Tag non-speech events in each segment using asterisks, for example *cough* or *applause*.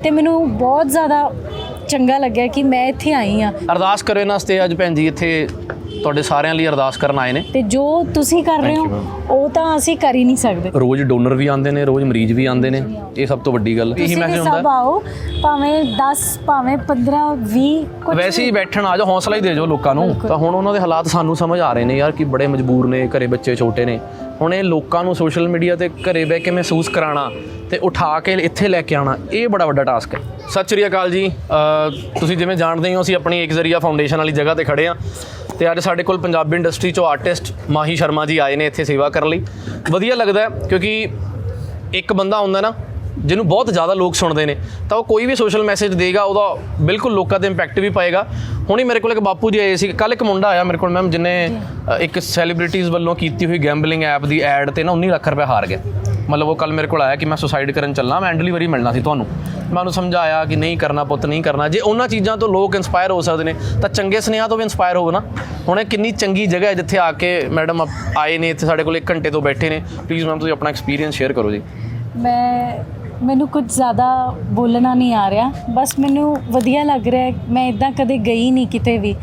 ਤੇ ਮੈਨੂੰ ਬਹੁਤ ਜ਼ਿਆਦਾ ਚੰਗਾ ਲੱਗਿਆ ਕਿ ਮੈਂ ਇੱਥੇ ਆਈ ਆ ਅਰਦਾਸ ਕਰੋ ਇਹਨਾਂ ਵਾਸਤੇ ਅੱਜ ਭੈਣ ਜੀ ਇੱਥੇ ਤੁਹਾਡੇ ਸਾਰਿਆਂ ਲਈ ਅਰਦਾਸ ਕਰਨ ਆਏ ਨੇ। ਤੇ ਜੋ ਤੁਸੀਂ ਕਰ ਰਹੇ ਹੋ ਉਹ ਤਾਂ ਅਸੀਂ ਕਰ ਹੀ ਨਹੀਂ ਸਕਦੇ। ਰੋਜ਼ ਡੋਨਰ ਵੀ ਆਉਂਦੇ ਨੇ ਰੋਜ਼ ਮਰੀਜ਼ ਵੀ ਆਉਂਦੇ ਨੇ ਇਹ ਸਭ ਤੋਂ ਵੱਡੀ ਗੱਲ ਇਹੀ ਤੁਸੀਂ ਵੀ ਮੈਸੇਜ ਸਭ ਹੁੰਦਾ ਆਓ ਭਾਵੇਂ 10 ਭਾਵੇਂ 15 20 ਕੁਝ ਵੈਸੇ ਹੀ ਬੈਠਣ ਆ ਜਾਓ ਹੌਸਲਾ ਹੀ ਦੇ ਜਾਓ ਲੋਕਾਂ ਨੂੰ। ਤਾਂ ਹੁਣ ਉਹਨਾਂ ਦੇ ਹਾਲਾਤ ਸਾਨੂੰ ਸਮਝ ਆ ਰਹੇ ਨੇ ਯਾਰ ਕਿ ਬੜੇ ਮਜਬੂਰ ਨੇ ਘਰੇ ਬੱਚੇ ਛੋਟੇ ਨੇ। ਹੁਣ ਇਹ ਲੋਕਾਂ ਨੂੰ ਸੋਸ਼ਲ ਮੀਡੀਆ ਤੇ ਘਰੇ ਬਹਿ ਕੇ ਮਹਿਸੂਸ ਕਰਾਉਣਾ ਤੇ ਉਠਾ ਕੇ ਇੱਥੇ ਲੈ ਕੇ ਆਉਣਾ, ਇਹ ਬੜਾ ਵੱਡਾ ਟਾਸਕ ਹੈ। ਸਤਿ ਸ਼੍ਰੀ ਅਕਾਲ ਜੀ। ਤੁਸੀਂ ਜਿਵੇਂ ਜਾਣਦੇ ਹੋ, ਅਸੀਂ ਆਪਣੀ ਇੱਕ ਜ਼ਰੀਆ ਫਾਊਂਡੇਸ਼ਨ ਵਾਲੀ ਜਗ੍ਹਾ ਤੇ ਖੜੇ ਆ ਤੇ ਅੱਜ ਸਾਡੇ ਕੋਲ ਪੰਜਾਬੀ ਇੰਡਸਟਰੀ ਚੋਂ ਆਰਟਿਸਟ ਮਾਹੀ ਸ਼ਰਮਾ ਜੀ ਆਏ ਨੇ ਇੱਥੇ ਸੇਵਾ ਕਰਨ ਲਈ। ਵਧੀਆ ਲੱਗਦਾ ਕਿਉਂਕਿ ਇੱਕ ਬੰਦਾ ਹੁੰਦਾ ਨਾ ਜਿਹਨੂੰ ਬਹੁਤ ਜ਼ਿਆਦਾ ਲੋਕ ਸੁਣਦੇ ਨੇ, ਤਾਂ ਉਹ ਕੋਈ ਵੀ ਸੋਸ਼ਲ ਮੈਸੇਜ ਦੇਗਾ, ਉਹਦਾ ਬਿਲਕੁਲ ਲੋਕਾਂ ਤੇ ਇੰਪੈਕਟ ਵੀ ਪਾਏਗਾ। ਹੁਣੀ ਮੇਰੇ ਕੋਲ ਇੱਕ ਬਾਪੂ ਜੀ ਆਏ ਸੀ ਕੱਲ ਇੱਕ ਮੁੰਡਾ ਆਇਆ ਮੇਰੇ ਕੋਲ ਮੈਮ ਜਿਨੇ ਇੱਕ ਸੈਲੀਬ੍ਰਿਟੀਜ਼ ਵੱਲੋਂ ਕੀਤੀ ਹੋਈ ਗੈਂਬਲਿੰਗ ਐਪ ਦੀ ਐਡ ਤੇ ਨਾ 19 ਲੱਖ ਰੁਪਏ ਹਾਰ ਗਿਆ ਮਤਲਬ ਉਹ ਕੱਲ ਮੇਰੇ ਕੋਲ ਆਇਆ ਕਿ ਮੈਂ ਸੁਸਾਈਡ ਕਰਨ ਚੱਲਣਾ ਮੈਂ ਐਂਡਲੀ ਵਾਰੀ ਮਿਲਣਾ ਸੀ ਤੁਹਾਨੂੰ। ਮੈਂ ਉਹਨੂੰ ਸਮਝਾਇਆ ਕਿ ਨਹੀਂ ਕਰਨਾ ਪੁੱਤ, ਨਹੀਂ ਕਰਨਾ। ਜੇ ਉਹਨਾਂ ਚੀਜ਼ਾਂ ਤੋਂ ਲੋਕ ਇਨਸਪਾਇਰ ਹੋ ਸਕਦੇ ਨੇ, ਤਾਂ ਚੰਗੇ ਸੁਨੇਹਾ ਤੋਂ ਵੀ ਇਨਸਪਾਇਰ ਹੋਵੋ ਨਾ। ਹੁਣ ਇਹ ਕਿੰਨੀ ਚੰਗੀ ਜਗ੍ਹਾ ਹੈ ਜਿੱਥੇ ਆ ਕੇ ਮੈਡਮ ਆਏ ਨੇ, ਇੱਥੇ ਸਾਡੇ ਕੋਲ 1 ਘੰਟੇ ਤੋਂ ਬੈਠੇ ਨੇ। ਪਲੀਜ਼ ਮੈਮ ਤੁਸੀਂ ਆਪਣਾ ਐਕਸਪੀਰੀਅੰਸ ਸ਼ੇਅਰ ਕਰੋ ਜੀ। ਮੈਂ ਮੈਨੂੰ ਕੁਝ ਜ਼ਿਆਦਾ ਬੋਲਣਾ ਨਹੀਂ ਆ ਰਿਹਾ। ਬਸ ਮੈਨੂੰ ਵਧੀਆ ਲੱਗ ਰਿਹਾ ਮੈਂ ਇਦਾਂ ਕਦੇ ਗਈ ਨਹੀਂ ਕਿਤੇ ਵੀ।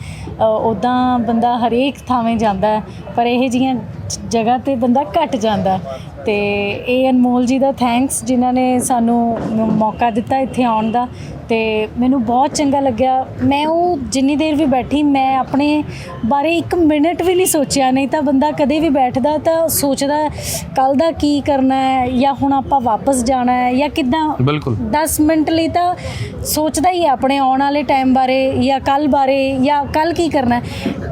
ਉਦਾਂ ਬੰਦਾ ਹਰੇਕ ਥਾਵੇਂ ਜਾਂਦਾ ਪਰ ਇਹ ਜੀਆਂ ਜਗ੍ਹਾ ਤੇ ਬੰਦਾ ਘਟ ਜਾਂਦਾ। ਤੇ ਇਹ ਅਨਮੋਲ ਜੀ ਦਾ ਥੈਂਕਸ ਜਿਨ੍ਹਾਂ ਨੇ ਸਾਨੂੰ ਮੌਕਾ ਦਿੱਤਾ ਇੱਥੇ ਆਉਣ ਦਾ। ਤੇ ਮੈਨੂੰ ਬਹੁਤ ਚੰਗਾ ਲੱਗਿਆ। ਮੈਂ ਉਹ ਜਿੰਨੀ ਦੇਰ ਵੀ ਬੈਠੀ ਮੈਂ ਆਪਣੇ ਬਾਰੇ ਇੱਕ ਮਿੰਟ ਵੀ ਨਹੀਂ ਸੋਚਿਆ। ਨਹੀਂ ਤਾਂ ਬੰਦਾ ਕਦੇ ਵੀ ਬੈਠਦਾ ਤਾਂ ਸੋਚਦਾ ਕੱਲ ਦਾ ਕੀ ਕਰਨਾ ਹੈ ਜਾਂ ਹੁਣ ਆਪਾਂ ਵਾਪਸ ਜਾਣਾ ਹੈ ਜਾਂ ਕਿੱਦਾਂ? ਬਿਲਕੁਲ। 10 ਮਿੰਟ ਲਈ ਤਾਂ ਸੋਚਦਾ ਹੀ ਹੈ ਆਪਣੇ ਆਉਣ ਵਾਲੇ ਟਾਈਮ ਬਾਰੇ ਜਾਂ ਕੱਲ ਬਾਰੇ ਜਾਂ ਕੱਲ ਕੀ ਕਰਨਾ ਹੈ।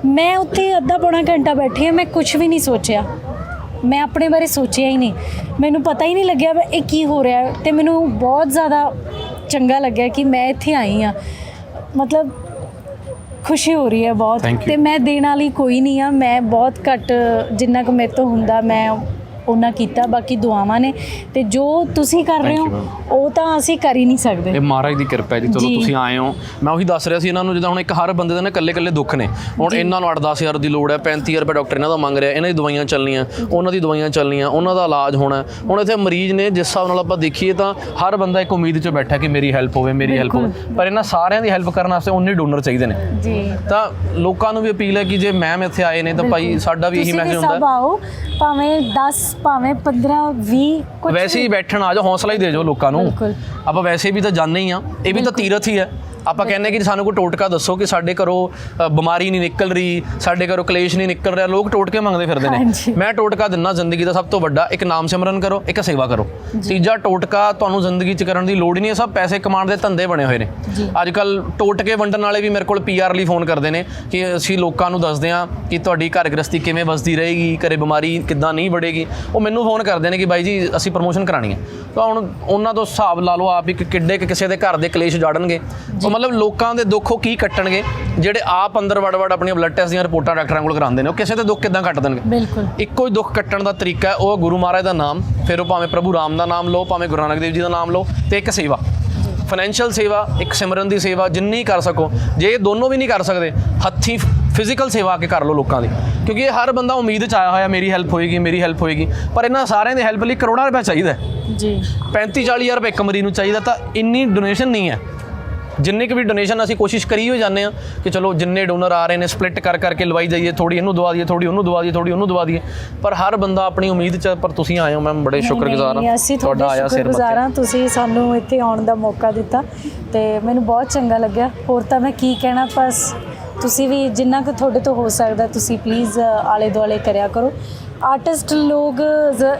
ਮੈਂ ਉੱਥੇ ਅੱਧਾ ਪੌਣਾ ਘੰਟਾ ਬੈਠੀ ਹਾਂ ਮੈਂ ਕੁਝ ਵੀ ਨਹੀਂ ਸੋਚਿਆ। ਮੈਂ ਆਪਣੇ ਬਾਰੇ ਸੋਚਿਆ ਹੀ ਨਹੀਂ। ਮੈਨੂੰ ਪਤਾ ਹੀ ਨਹੀਂ ਲੱਗਿਆ ਇਹ ਕੀ ਹੋ ਰਿਹਾ ਤੇ ਮੈਨੂੰ ਬਹੁਤ ਜ਼ਿਆਦਾ ਚੰਗਾ ਲੱਗਿਆ ਕਿ ਮੈਂ ਇੱਥੇ ਆਈ ਹਾਂ। ਮਤਲਬ ਖੁਸ਼ੀ ਹੋ ਰਹੀ ਹੈ ਬਹੁਤ. ਤੇ ਮੈਂ ਦੇਣ ਵਾਲੀ ਕੋਈ ਨਹੀਂ ਆ ਮੈਂ ਬਹੁਤ ਘੱਟ ਜਿੰਨਾ ਕੁ ਮੇਰੇ ਤੋਂ ਹੁੰਦਾ ਮੈਂ ਉਹਨਾਂ ਕੀਤਾ ਬਾਕੀ ਦੁਆਵਾਂ ਨੇ। ਤੇ ਜੋ ਤੁਸੀਂ ਕਰ ਰਹੇ ਹੋ ਉਹ ਤਾਂ ਅਸੀਂ ਕਰ ਹੀ ਨਹੀਂ ਸਕਦੇ। ਇਹ ਮਹਾਰਾਜ ਦੀ ਕਿਰਪਾ ਹੈ ਜੀ ਚਲੋ। ਤੁਸੀਂ ਆਏ ਹੋ। ਮੈਂ ਉਹੀ ਦੱਸ ਰਿਹਾ ਸੀ ਇਹਨਾਂ ਨੂੰ ਜਿੱਦਾਂ ਹੁਣ ਇੱਕ ਹਰ ਬੰਦੇ ਦੇ ਨਾ ਇਕੱਲੇ ਇਕੱਲੇ ਦੁੱਖ ਨੇ। ਹੁਣ ਇਹਨਾਂ ਨੂੰ 8-10000 ਦੀ ਲੋੜ ਹੈ 35000 ਰੁਪਏ ਡਾਕਟਰ ਇਹਨਾਂ ਦਾ ਮੰਗ ਰਿਹਾ ਇਹਨਾਂ ਦੀ ਦਵਾਈਆਂ ਚੱਲਣੀਆਂ ਉਹਨਾਂ ਦੀ ਦਵਾਈਆਂ ਚੱਲਣੀਆਂ ਉਹਨਾਂ ਦਾ ਇਲਾਜ ਹੋਣਾ। ਹੁਣ ਇੱਥੇ ਮਰੀਜ਼ ਨੇ ਜਿਸ ਹਿਸਾਬ ਨਾਲ ਆਪਾਂ ਦੇਖੀਏ ਤਾਂ ਹਰ ਬੰਦਾ ਇੱਕ ਉਮੀਦ 'ਚ ਬੈਠਾ ਕਿ ਮੇਰੀ ਹੈਲਪ ਹੋਵੇ ਮੇਰੀ ਹੈਲਪ ਹੋਵੇ। ਪਰ ਇਹਨਾਂ ਸਾਰਿਆਂ ਦੀ ਹੈਲਪ ਕਰਨ ਵਾਸਤੇ ਉਨੇ ਡੋਨਰ ਚਾਹੀਦੇ ਨੇ। ਜੀ। ਤਾਂ ਲੋਕਾਂ ਨੂੰ ਵੀ ਅਪੀਲ ਹੈ ਕਿ ਜੇ ਮੈਮ ਇੱਥੇ ਆਏ ਨੇ ਤਾਂ ਭਾਈ ਸਾਡਾ ਵੀ ਇਹੀ ਤੁਸੀਂ ਮੈਸੇਜ ਸਭ ਹੁੰਦਾ ਹੈ। ਆਓ ਭਾਵੇਂ 10 ਭਾਵੇਂ 15 20 ਕੁਝ ਵੈਸੇ ਹੀ ਬੈਠਣ ਆ ਜਾਓ ਹੌਸਲਾ ਹੀ ਦੇ ਜਾਓ ਲੋਕਾਂ ਨੂੰ। ਬਿਲਕੁਲ। ਆਪਾਂ ਵੈਸੇ ਵੀ ਤਾਂ ਜਾਣਦੇ ਹੀ ਆ ਇਹ ਵੀ ਤਾਂ ਤੀਰਥ ਹੀ ਹੈ। ਆਪਾਂ ਕਹਿੰਦੇ ਕਿ ਸਾਨੂੰ ਕੋਈ ਟੋਟਕਾ ਦੱਸੋ ਕਿ ਸਾਡੇ ਘਰੋਂ ਅ, ਬਿਮਾਰੀ ਨਹੀਂ ਨਿਕਲ ਰਹੀ ਸਾਡੇ ਘਰੋਂ ਕਲੇਸ਼ ਨਹੀਂ ਨਿਕਲ ਰਿਹਾ ਲੋਕ ਟੋਟਕੇ ਮੰਗਦੇ ਫਿਰਦੇ ਨੇ। ਮੈਂ ਟੋਟਕਾ ਦਿੰਨਾ ਜ਼ਿੰਦਗੀ ਦਾ ਸਭ ਤੋਂ ਵੱਡਾ ਇੱਕ ਨਾਮ ਸਿਮਰਨ ਕਰੋ ਇੱਕ ਸੇਵਾ ਕਰੋ। ਤੀਜਾ ਟੋਟਕਾ ਤੁਹਾਨੂੰ ਜ਼ਿੰਦਗੀ 'ਚ ਕਰਨ ਦੀ ਲੋੜ ਹੀ ਨਹੀਂ ਹੈ ਸਭ ਪੈਸੇ ਕਮਾਉਣ ਦੇ ਧੰਦੇ ਬਣੇ ਹੋਏ ਨੇ। ਅੱਜ ਕੱਲ ਟੋਟਕੇ ਵੰਡਣ ਵਾਲੇ ਵੀ ਮੇਰੇ ਕੋਲ ਪੀਆਰ ਲਈ ਫੋਨ ਕਰਦੇ ਨੇ ਕਿ ਅਸੀਂ ਲੋਕਾਂ ਨੂੰ ਦੱਸਦੇ ਹਾਂ ਕਿ ਤੁਹਾਡੀ ਘਰ ਗ੍ਰਸਤੀ ਕਿਵੇਂ ਵਸਦੀ ਰਹੇਗੀ ਘਰੇ ਬਿਮਾਰੀ ਕਿੱਦਾਂ ਨਹੀਂ ਵੜੇਗੀ। ਉਹ ਮੈਨੂੰ ਫੋਨ ਕਰਦੇ ਨੇ ਕਿ ਬਾਈ ਜੀ ਅਸੀਂ ਪ੍ਰਮੋਸ਼ਨ ਕਰਾਣੀ ਹੈ। ਤਾਂ ਹੁਣ ਉਹਨਾਂ ਤੋਂ ਹਿਸਾਬ ਲਾ ਲਓ ਆਪ ਹੀ ਕਿ ਕਿੱਡੇ ਕੁ ਕਿਸੇ ਦੇ ਘਰ ਦੇ ਕਲੇਸ਼ ਜਾੜਨਗੇ। ਉਹ ਮਤਲਬ ਲੋਕਾਂ ਦੇ ਦੁੱਖ ਉਹ ਕੀ ਕੱਟਣਗੇ? ਜਿਹੜੇ ਆਪ ਅੰਦਰ ਵੜ ਵੜ ਆਪਣੀਆਂ ਬਲੱਡ ਟੈਸਟ ਦੀਆਂ ਰਿਪੋਰਟਾਂ ਡਾਕਟਰਾਂ ਕੋਲ ਕਰਾਉਂਦੇ ਨੇ ਉਹ ਕਿਸੇ ਦੇ ਦੁੱਖ ਕਿੱਦਾਂ ਕੱਟ ਦੇਣਗੇ? ਬਿਲਕੁਲ। ਇੱਕੋ ਹੀ ਦੁੱਖ ਕੱਟਣ ਦਾ ਤਰੀਕਾ ਹੈ ਉਹ ਗੁਰੂ ਮਹਾਰਾਜ ਦਾ ਨਾਮ ਫਿਰ ਉਹ ਭਾਵੇਂ ਪ੍ਰਭੂ ਰਾਮ ਦਾ ਨਾਮ ਲਓ ਭਾਵੇਂ ਗੁਰੂ ਨਾਨਕ ਦੇਵ ਜੀ ਦਾ ਨਾਮ ਲਓ ਤੇ ਇੱਕ ਸੇਵਾ। ਫਾਈਨੈਂਸ਼ੀਅਲ ਸੇਵਾ ਇੱਕ ਸਿਮਰਨ ਦੀ ਸੇਵਾ ਜਿੰਨੀ ਕਰ ਸਕੋ। ਜੇ ਇਹ ਦੋਨੋਂ ਵੀ ਨਹੀਂ ਕਰ ਸਕਦੇ ਹੱਥੀਂ ਫਿਜ਼ੀਕਲ ਸੇਵਾ ਆ ਕੇ ਕਰ ਲਓ ਲੋਕਾਂ ਦੀ। ਕਿਉਂਕਿ ਇਹ ਹਰ ਬੰਦਾ ਉਮੀਦ ਚ ਆਇਆ ਹੋਇਆ ਮੇਰੀ ਹੈਲਪ ਹੋਏਗੀ ਮੇਰੀ ਹੈਲਪ ਹੋਏਗੀ ਪਰ ਇਹਨਾਂ ਸਾਰਿਆਂ ਦੀ ਹੈਲਪ ਲਈ ਕਰੋੜਾਂ ਰੁਪਏ ਚਾਹੀਦਾ ਜੀ। 35 40000 ਰੁਪਏ ਇੱਕ ਮਰੀਜ਼ ਨੂੰ ਚਾਹੀਦਾ ਤਾਂ ਇੰਨੀ ਡੋਨੇਸ਼ਨ ਨਹੀਂ ਹੈ। ਜਿੰਨੇ ਕੁ ਵੀ ਡੋਨੇਸ਼ਨ ਅਸੀਂ ਕੋਸ਼ਿਸ਼ ਕਰੀ ਹੋ ਜਾਂਦੇ ਆ ਕਿ ਚਲੋ ਜਿੰਨੇ ਡੋਨਰ ਆ ਰਹੇ ਨੇ ਸਪਲਿੱਟ ਕਰ ਕਰਕੇ ਲਵਾਈ ਜਾਈਏ ਥੋੜੀ ਇਹਨੂੰ ਦਵਾ ਦਈਏ ਥੋੜੀ ਉਹਨੂੰ ਦਵਾ ਦਈਏ ਥੋੜੀ ਉਹਨੂੰ ਦਵਾ ਦਈਏ। ਪਰ ਹਰ ਬੰਦਾ ਆਪਣੀ ਉਮੀਦ ਚ ਪਰ ਤੁਸੀਂ ਆਏ ਹੋ ਮੈਮ ਬੜੇ ਸ਼ੁਕਰਗੁਜ਼ਾਰ ਹਾਂ ਤੁਹਾਡੇ ਸਿਰ ਮੱਥੇ। ਤੁਸੀਂ ਸਾਨੂੰ ਇੱਥੇ ਆਉਣ ਦਾ ਮੌਕਾ ਦਿੱਤਾ ਤੇ ਮੈਨੂੰ ਬਹੁਤ ਚੰਗਾ ਲੱਗਿਆ। ਹੋਰ ਤਾਂ ਮੈਂ ਕੀ ਕਹਿਣਾ ਬਸ ਤੁਸੀਂ ਵੀ ਜਿੰਨਾ ਕੁ ਤੁਹਾਡੇ ਤੋਂ ਹੋ ਸਕਦਾ ਤੁਸੀਂ ਪਲੀਜ਼ ਆਲੇ ਦੁਆਲੇ ਕਰਿਆ ਕਰੋ। ਆਰਟਿਸਟ ਲੋਕ ਜ਼-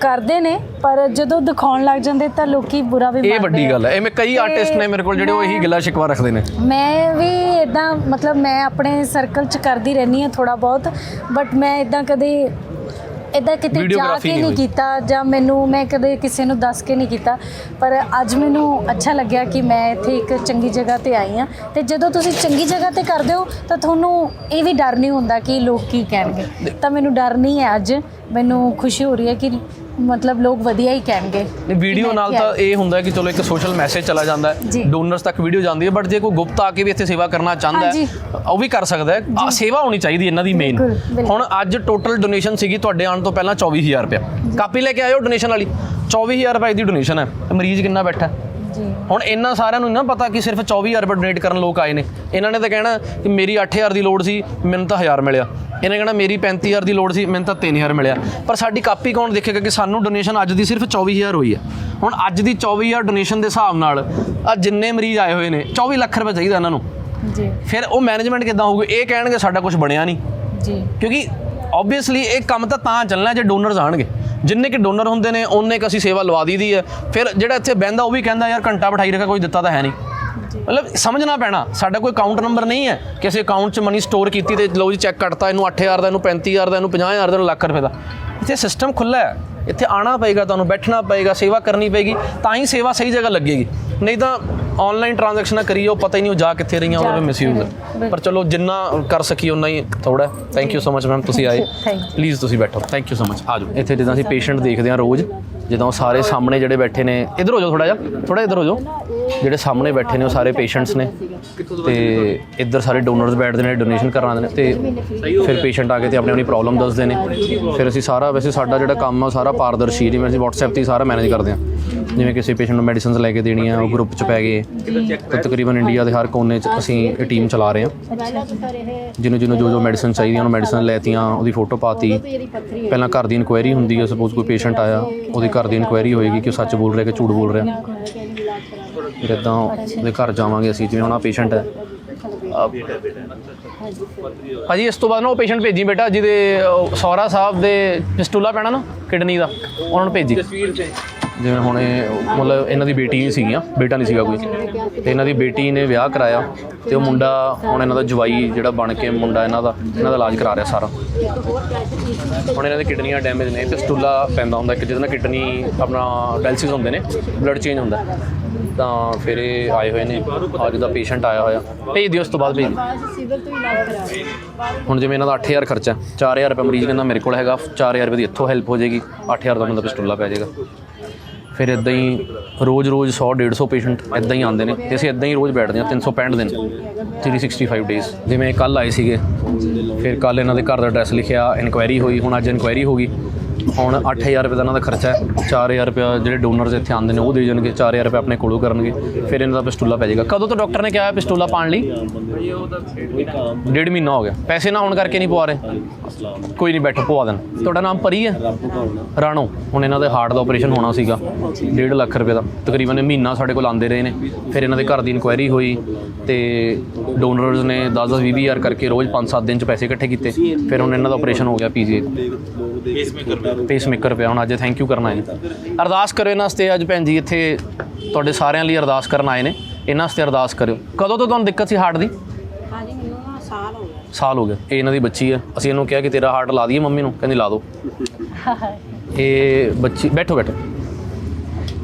ਕਰਦੇ ਨੇ ਪਰ ਜਦੋਂ ਦਿਖਾਉਣ ਲੱਗ ਜਾਂਦੇ ਤਾਂ ਲੋਕੀ ਬੁਰਾ ਵੀ ਇਹ ਮੰਨਦੇ ਵੱਡੀ ਆ। ਗੱਲ ਹੈ ਇਹ ਮੈਂ ਕਈ ਤੇ ਆਰਟਿਸਟ ਨੇ ਮੇਰੇ ਕੋਲ ਜਿਹੜੇ ਉਹ ਇਹੀ ਮੈਂ- ਗਿਲਾ ਸ਼ਿਕਵਾ ਰੱਖਦੇ ਨੇ ਮੈਂ ਵੀ ਇਦਾਂ ਮਤਲਬ ਮੈਂ ਆਪਣੇ ਸਰਕਲ ਚ ਕਰਦੀ ਰਹਿੰਦੀ ਹਾਂ ਥੋੜਾ ਬਹੁਤ ਬਟ ਮੈਂ ਇਦਾਂ ਕਦੇ ਇਦਾਂ ਕਿਤੇ ਜਾ Videography ਕੇ ਨਹੀਂ ਨਹੀਂ ਹੋਈ। ਕੀਤਾ ਜਾਂ ਮੈਨੂੰ ਮੈਂ ਕਦੇ ਕਿਸੇ ਨੂੰ ਦੱਸ ਕੇ ਨਹੀਂ ਕੀਤਾ ਪਰ ਅੱਜ ਮੈਨੂੰ ਅੱਛਾ ਲੱਗਿਆ ਕਿ ਮੈਂ ਇੱਥੇ ਇੱਕ ਚੰਗੀ ਜਗ੍ਹਾ ਤੇ ਆਈ ਹਾਂ। ਤੇ ਜਦੋਂ ਤੁਸੀਂ ਚੰਗੀ ਜਗ੍ਹਾ ਤੇ ਕਰਦੇ ਹੋ ਤਾਂ ਤੁਹਾਨੂੰ ਇਹ ਵੀ ਡਰ ਨਹੀਂ ਹੁੰਦਾ ਕਿ ਲੋਕ ਕੀ ਕਹਿਣਗੇ। ਤਾਂ ਮੈਨੂੰ ਡਰ ਨਹੀਂ ਹੈ ਅੱਜ। ਮੈਨੂੰ ਖੁਸ਼ੀ ਹੋ ਰਹੀ ਹੈ ਕਿ ਮਤਲਬ ਲੋਕ ਵਧੀਆ ਹੀ ਕਹਿਣਗੇ ਨਹੀਂ ਵੀਡੀਓ ਨਾਲ ਤਾਂ ਇਹ ਹੁੰਦਾ ਕਿ ਚਲੋ ਇੱਕ ਸੋਸ਼ਲ ਮੈਸੇਜ ਚਲਾ ਜਾਂਦਾ। ਹੈ ਡੋਨਰਸ ਤੱਕ ਵੀਡੀਓ ਜਾਂਦੀ ਹੈ ਬਟ ਜੇ ਕੋਈ ਗੁਪਤ ਆ ਕੇ ਵੀ ਇੱਥੇ ਸੇਵਾ ਕਰਨਾ ਚਾਹੁੰਦਾ। ਹੈ ਉਹ ਵੀ ਕਰ ਸਕਦਾ ਹੈ। ਆ ਸੇਵਾ ਹੋਣੀ ਚਾਹੀਦੀ ਇਹਨਾਂ ਦੀ ਮੇਨ। ਹੁਣ ਅੱਜ ਟੋਟਲ ਡੋਨੇਸ਼ਨ ਸੀਗੀ ਤੁਹਾਡੇ ਆਉਣ ਤੋਂ ਪਹਿਲਾਂ 24000 ਰੁਪਇਆ। ਕਾਪੀ ਲੈ ਕੇ ਆਇਓ ਡੋਨੇਸ਼ਨ ਵਾਲੀ। 24000 ਰੁਪਏ ਦੀ ਡੋਨੇਸ਼ਨ ਹੈ। ਮਰੀਜ਼ ਕਿੰਨਾ ਬੈਠਾ ਹੈ? ਹੁਣ ਇਹਨਾਂ ਸਾਰਿਆਂ ਨੂੰ ਨਾ ਪਤਾ ਕਿ ਸਿਰਫ 24000 ਰੁਪਏ ਡੋਨੇਟ ਕਰਨ ਲੋਕ ਆਏ ਨੇ। ਇਹਨਾਂ ਨੇ ਤਾਂ ਕਹਿਣਾ ਕਿ ਮੇਰੀ 8000 ਦੀ ਲੋੜ ਸੀ ਮੈਨੂੰ ਤਾਂ 1000 ਮਿਲਿਆ। ਇਹਨੇ ਕਹਿਣਾ ਮੇਰੀ 35000 ਦੀ ਲੋੜ ਸੀ ਮੈਨੂੰ ਤਾਂ 3000 ਮਿਲਿਆ। ਪਰ ਸਾਡੀ ਕਾਪੀ ਕੌਣ ਦੇਖੇਗਾ ਕਿ ਸਾਨੂੰ ਡੋਨੇਸ਼ਨ ਅੱਜ ਦੀ ਸਿਰਫ 24000 ਹੋਈ ਹੈ? ਹੁਣ ਅੱਜ ਦੀ 24000 ਡੋਨੇਸ਼ਨ ਦੇ ਹਿਸਾਬ ਨਾਲ ਆ ਜਿੰਨੇ ਮਰੀਜ਼ ਆਏ ਹੋਏ ਨੇ 24 ਲੱਖ ਰੁਪਏ ਚਾਹੀਦਾ ਇਹਨਾਂ ਨੂੰ। ਜੀ। ਫਿਰ ਉਹ ਮੈਨੇਜਮੈਂਟ ਕਿੱਦਾਂ ਹੋਊਗੀ? ਇਹ ਕਹਿਣਗੇ ਸਾਡਾ ਕੁਝ ਬਣਿਆ ਨਹੀਂ। ਜੀ। ਕਿਉਂਕਿ ਆਬਵੀਅਸਲੀ ਇਹ ਕੰਮ ਤਾਂ ਤਾਂ ਚੱਲਣਾ ਜੇ ਡੋਨਰਸ ਆਣਗੇ। ਜਿੰਨੇ ਕਿ ਡੋਨਰ ਹੁੰਦੇ ਨੇ ਉਹਨੇ ਕਿ ਅਸੀਂ ਸੇਵਾ ਲਵਾ ਦਈਦੀ ਹੈ। ਫਿਰ ਜਿਹੜਾ ਇੱਥੇ ਬਹਿੰਦਾ ਉਹ ਵੀ ਕਹਿੰਦਾ ਯਾਰ ਘੰਟਾ ਬਿਠਾਈ ਰੱਖਿਆ ਕੋਈ ਦਿੱਤਾ ਤਾਂ ਹੈ ਨਹੀਂ। ਮਤਲਬ ਸਮਝਣਾ ਪੈਣਾ, ਸਾਡਾ ਕੋਈ ਅਕਾਊਂਟ ਨੰਬਰ ਨਹੀਂ ਹੈ। ਕਿ ਅਸੀਂ ਅਕਾਊਂਟ 'ਚ ਮਨੀ ਸਟੋਰ ਕੀਤੀ ਤੇ ਲਓ ਜੀ ਚੈੱਕ ਕੱਟਤਾ, ਇਹਨੂੰ 8000 ਦਾ, ਇਹਨੂੰ 35000 ਦਾ, ਇਹਨੂੰ 50000 ਦਾ, ਇਹਨੂੰ ਲੱਖ ਰੁਪਏ ਦਾ। ਇੱਥੇ ਸਿਸਟਮ ਖੁੱਲਾ ਹੈ। ਇੱਥੇ ਆਣਾ ਪਏਗਾ ਤੁਹਾਨੂੰ ਬੈਠਣਾ ਪਏਗਾ ਸੇਵਾ ਕਰਨੀ ਪਏਗੀ ਤਾਂ ਹੀ ਸੇਵਾ ਸਹੀ ਜਗ੍ਹਾ ਲੱਗੇਗੀ। ਨਹੀਂ ਤਾਂ ਆਨਲਾਈਨ ਟ੍ਰਾਂਜੈਕਸ਼ਨਾਂ ਕਰੀਓ ਪਤਾ ਹੀ ਨਹੀਂ ਉਹ ਜਾ ਕਿੱਥੇ ਰਹੀਆਂ ਉਹਦਾ ਮਿਸਯੂਜ਼ ਪਰ ਚਲੋ ਜਿੰਨਾ ਕਰ ਸਕੀ ਉਨਾ ਹੀ ਥੋੜਾ thank you so much ma'am ਤੁਸੀਂ ਆਏ। ਪਲੀਜ਼ ਤੁਸੀਂ ਬੈਠੋ। ਥੈਂਕ ਯੂ ਸੋ ਮਚ ਆ ਜਾਓ। ਇੱਥੇ ਜਿੱਦਾਂ ਅਸੀਂ ਪੇਸ਼ੈਂਟ ਦੇਖਦੇ ਹਾਂ ਰੋਜ਼ ਜਦੋਂ ਉਹ ਸਾਰੇ ਸਾਹਮਣੇ ਜਿਹੜੇ ਬੈਠੇ ਨੇ ਇਧਰ ਹੋ ਜਾਓ ਥੋੜਾ ਜਿਹਾ ਥੋੜਾ ਇਧਰ ਹੋ ਜਾਓ। ਜਿਹੜੇ ਸਾਹਮਣੇ ਬੈਠੇ ਨੇ ਉਹ ਸਾਰੇ ਪੇਸ਼ੈਂਟਸ ਨੇ। ਤੇ ਇੱਧਰ ਸਾਰੇ ਡੋਨਰਸ ਬੈਠਦੇ ਨੇ ਡੋਨੇਸ਼ਨ ਕਰਨ ਆਉਂਦੇ ਨੇ। ਤੇ ਫਿਰ ਪੇਸ਼ੈਂਟ ਆ ਕੇ ਤੇ ਆਪਣੀ ਆਪਣੀ ਪ੍ਰੋਬਲਮ ਦੱਸਦੇ ਨੇ। ਫਿਰ ਅਸੀਂ ਸਾਰਾ ਵੈਸੇ ਸਾਡਾ ਜਿਹੜਾ ਕੰਮ ਆ ਉਹ ਸਾਰਾ ਪਾਰਦਰਸ਼ੀ ਜਿਵੇਂ ਅਸੀਂ WhatsApp ਤੇ ਹੀ ਸਾਰਾ ਮੈਨੇਜ ਕਰਦੇ ਹਾਂ। ਜਿਵੇਂ ਕਿਸੇ ਪੇਸ਼ੈਂਟ ਨੂੰ ਮੈਡੀਸਿਨਸ ਲੈ ਕੇ ਦੇਣੀਆਂ, ਉਹ ਗਰੁੱਪ 'ਚ ਪੈ ਗਏ। ਤੇ ਤਕਰੀਬਨ ਇੰਡੀਆ ਦੇ ਹਰ ਕੋਨੇ 'ਚ ਅਸੀਂ ਇਹ ਟੀਮ ਚਲਾ ਰਹੇ ਹਾਂ। ਜਿਹਨੂੰ ਜਿਹਨੂੰ ਜੋ ਜੋ ਮੈਡੀਸਨ ਚਾਹੀਦੀਆਂ, ਉਹਨੂੰ ਮੈਡੀਸਨ ਲੈਤੀਆਂ, ਉਹਦੀ ਫੋਟੋ ਪਾਤੀ। ਪਹਿਲਾਂ ਘਰ ਦੀ ਇਨਕੁਆਇਰੀ ਹੁੰਦੀ ਹੈ ਸਪੋਜ਼ ਕੋਈ ਪੇਸ਼ੈਂਟ ਆਇਆ, ਉਹਦੀ ਘਰ ਦੀ ਇਨਕੁਆਇਰੀ ਹੋਏਗੀ ਕਿ ਉਹ ਸੱਚ ਬੋਲ ਰਿਹਾ ਕਿ ਝੂਠ ਬੋਲ ਰਿਹਾ। ਫਿਰ ਇੱਦਾਂ ਉਹਦੇ ਘਰ ਜਾਵਾਂਗੇ ਅਸੀਂ, ਜਿਵੇਂ ਹੁਣ ਆ ਪੇਸ਼ੈਂਟ ਹੈ। ਭਾਜੀ ਇਸ ਤੋਂ ਬਾਅਦ ਨਾ ਉਹ ਪੇਸ਼ੈਂਟ ਭੇਜੀ ਬੇਟਾ ਜਿਹਦੇ ਅਹ, ਸਹੁਰਾ ਸਾਹਿਬ ਦੇ ਪਿਸਟੂਲਾ ਪੈਣਾ ਨਾ ਕਿਡਨੀ ਦਾ ਉਹਨਾਂ ਨੂੰ ਭੇਜੀ। ਜਿਵੇਂ ਹੁਣ ਇਹ ਮਤਲਬ ਇਹਨਾਂ ਦੀ ਬੇਟੀ ਹੀ ਸੀਗੀਆਂ ਬੇਟਾ ਨਹੀਂ ਸੀਗਾ ਕੋਈ। ਤੇ ਇਹਨਾਂ ਦੀ ਬੇਟੀ ਨੇ ਵਿਆਹ ਕਰਾਇਆ ਤੇ ਉਹ ਮੁੰਡਾ ਹੁਣ ਇਹਨਾਂ ਦਾ ਜਵਾਈ ਜਿਹੜਾ ਬਣ ਕੇ ਮੁੰਡਾ ਇਹਨਾਂ ਦਾ ਇਹਨਾਂ ਦਾ ਇਲਾਜ ਕਰਾ ਰਿਹਾ ਸਾਰਾ। ਹੁਣ ਇਹਨਾਂ ਦੇ ਕਿਡਨੀਆਂ ਡੈਮੇਜ ਨੇ ਪਿਸਟੂਲਾ ਪੈਂਦਾ ਹੁੰਦਾ ਇੱਕ ਜਿਹਦੇ ਨਾਲ ਕਿਡਨੀ ਆਪਣਾ ਡਾਇਲਿਸਿਸ ਹੁੰਦੇ ਨੇ ਬਲੱਡ ਚੇਂਜ ਹੁੰਦਾ। ਤਾਂ ਫਿਰ ਇਹ ਆਏ ਹੋਏ ਨੇ। ਅੱਜ ਦਾ ਪੇਸ਼ੈਂਟ ਆਇਆ ਹੋਇਆ। ਭੇਜ ਦਿਓ ਉਸ ਤੋਂ ਬਾਅਦ ਭੇਜ ਦਿਓ। ਹੁਣ ਜਿਵੇਂ ਇਹਨਾਂ ਦਾ 8000 ਖਰਚਾ 4000 ਰੁਪਏ ਮਰੀਜ਼ ਕਹਿੰਦਾ ਮੇਰੇ ਕੋਲ ਹੈਗਾ। 4000 ਰੁਪਏ ਦੀ ਇੱਥੋਂ ਹੈਲਪ ਹੋ ਜਾਏਗੀ। 8000 ਦਾ ਬੰਦਾ ਪਿਸਟੋਲਾ ਪੈ ਜਾਏਗਾ। ਫਿਰ ਇਦਾਂ ਹੀ ਰੋਜ਼-ਰੋਜ਼ 100 150 ਪੇਸ਼ੈਂਟ ਇਦਾਂ ਹੀ ਆਉਂਦੇ ਨੇ। ਤੇ ਅਸੀਂ ਇਦਾਂ ਹੀ ਰੋਜ਼ ਬੈਠਦੇ ਹਾਂ 365 ਦਿਨ। 365 ਡੇਜ਼ ਜਿਵੇਂ ਕੱਲ ਆਏ ਸੀਗੇ। ਫਿਰ ਕੱਲ ਇਹਨਾਂ ਦੇ ਘਰ ਦਾ ਐਡਰੈਸ ਲਿਖਿਆ ਇਨਕੁਆਇਰੀ ਹੋਈ। ਹੁਣ ਅੱਜ ਇਨਕੁਆਇਰੀ ਹੋ ਗਈ। ਹੁਣ 8000 ਰੁਪਏ ਦਾ ਇਹਨਾਂ ਦਾ ਖਰਚਾ ਹੈ। 4000 ਰੁਪਏ ਜਿਹੜੇ ਡੋਨਰਸ ਇੱਥੇ ਆਉਂਦੇ ਨੇ, ਉਹ ਦੇ ਜਾਣਗੇ। 4000 ਰੁਪਏ ਆਪਣੇ ਕੋਲੋਂ ਕਰਨਗੇ। ਫਿਰ ਇਹਨਾਂ ਦਾ ਪਿਸਟੋਲਾ ਪੈ ਜਾਏਗਾ। ਕਦੋਂ ਤੋਂ ਡਾਕਟਰ ਨੇ ਕਿਹਾ ਹੈ ਪਿਸਟੋਲਾ ਪਾਉਣ ਲਈ? ਡੇਢ ਮਹੀਨਾ ਹੋ ਗਿਆ। ਪੈਸੇ ਨਾ ਹੋਣ ਕਰਕੇ ਨਹੀਂ ਪਵਾ ਰਹੇ? ਕੋਈ ਨਹੀਂ, ਬੈਠੋ, ਪਵਾ ਦੇਣ। ਤੁਹਾਡਾ ਨਾਮ ਪਰੀ ਹੈ? ਰਾਣੋ। ਹੁਣ ਇਹਨਾਂ ਦੇ ਹਾਰਟ ਦਾ ਆਪਰੇਸ਼ਨ ਹੋਣਾ ਸੀਗਾ। 1.5 ਲੱਖ ਰੁਪਏ ਦਾ। ਤਕਰੀਬਨ ਇਹ ਮਹੀਨਾ ਸਾਡੇ ਕੋਲ ਆਉਂਦੇ ਰਹੇ ਨੇ। ਫਿਰ ਇਹਨਾਂ ਦੇ ਘਰ ਦੀ ਇਨਕੁਆਇਰੀ ਹੋਈ ਤੇ ਡੋਨਰਸ ਨੇ 10 10 20 ਹਜ਼ਾਰ ਕਰਕੇ ਰੋਜ਼ 5-7 ਦਿਨ ਚ ਪੈਸੇ ਇਕੱਠੇ ਕੀਤੇ। ਫਿਰ ਹੁਣ ਇਹਨਾਂ ਦਾ ਆਪਰੇਸ਼ਨ ਹੋ ਗਿਆ ਪੀਜੀਏ ਪੇਸ ਮੇਕਰ ਪਿਆ ਹੁਣ ਅੱਜ ਥੈਂਕ ਯੂ ਕਰਨਾ ਹੈ ਅਰਦਾਸ ਕਰਿਓ ਇਹਨਾਂ ਵਾਸਤੇ ਅੱਜ ਭੈਣ ਜੀ ਇੱਥੇ ਤੁਹਾਡੇ ਸਾਰਿਆਂ ਲਈ ਅਰਦਾਸ ਕਰਨ ਆਏ ਨੇ। ਇਹਨਾਂ ਵਾਸਤੇ ਅਰਦਾਸ ਕਰਿਓ। ਕਦੋਂ ਤੋਂ ਤੁਹਾਨੂੰ ਦਿੱਕਤ ਸੀ ਹਾਰਟ ਦੀ? ਹਾਂਜੀ ਮੈਨੂੰ ਸਾਲ ਹੋ ਗਿਆ। ਸਾਲ ਹੋ ਗਿਆ। ਇਹ ਇਹਨਾਂ ਦੀ ਬੱਚੀ ਹੈ ਅਸੀਂ ਇਹਨੂੰ ਕਿਹਾ ਕਿ ਤੇਰਾ ਹਾਰਟ ਲਾ ਦਈਏ ਮੰਮੀ ਨੂੰ। ਕਹਿੰਦੀ ਲਾ ਦਿਓ *laughs* ਇਹ ਬੱਚੀ ਬੈਠੋ ਬੈਠੋ।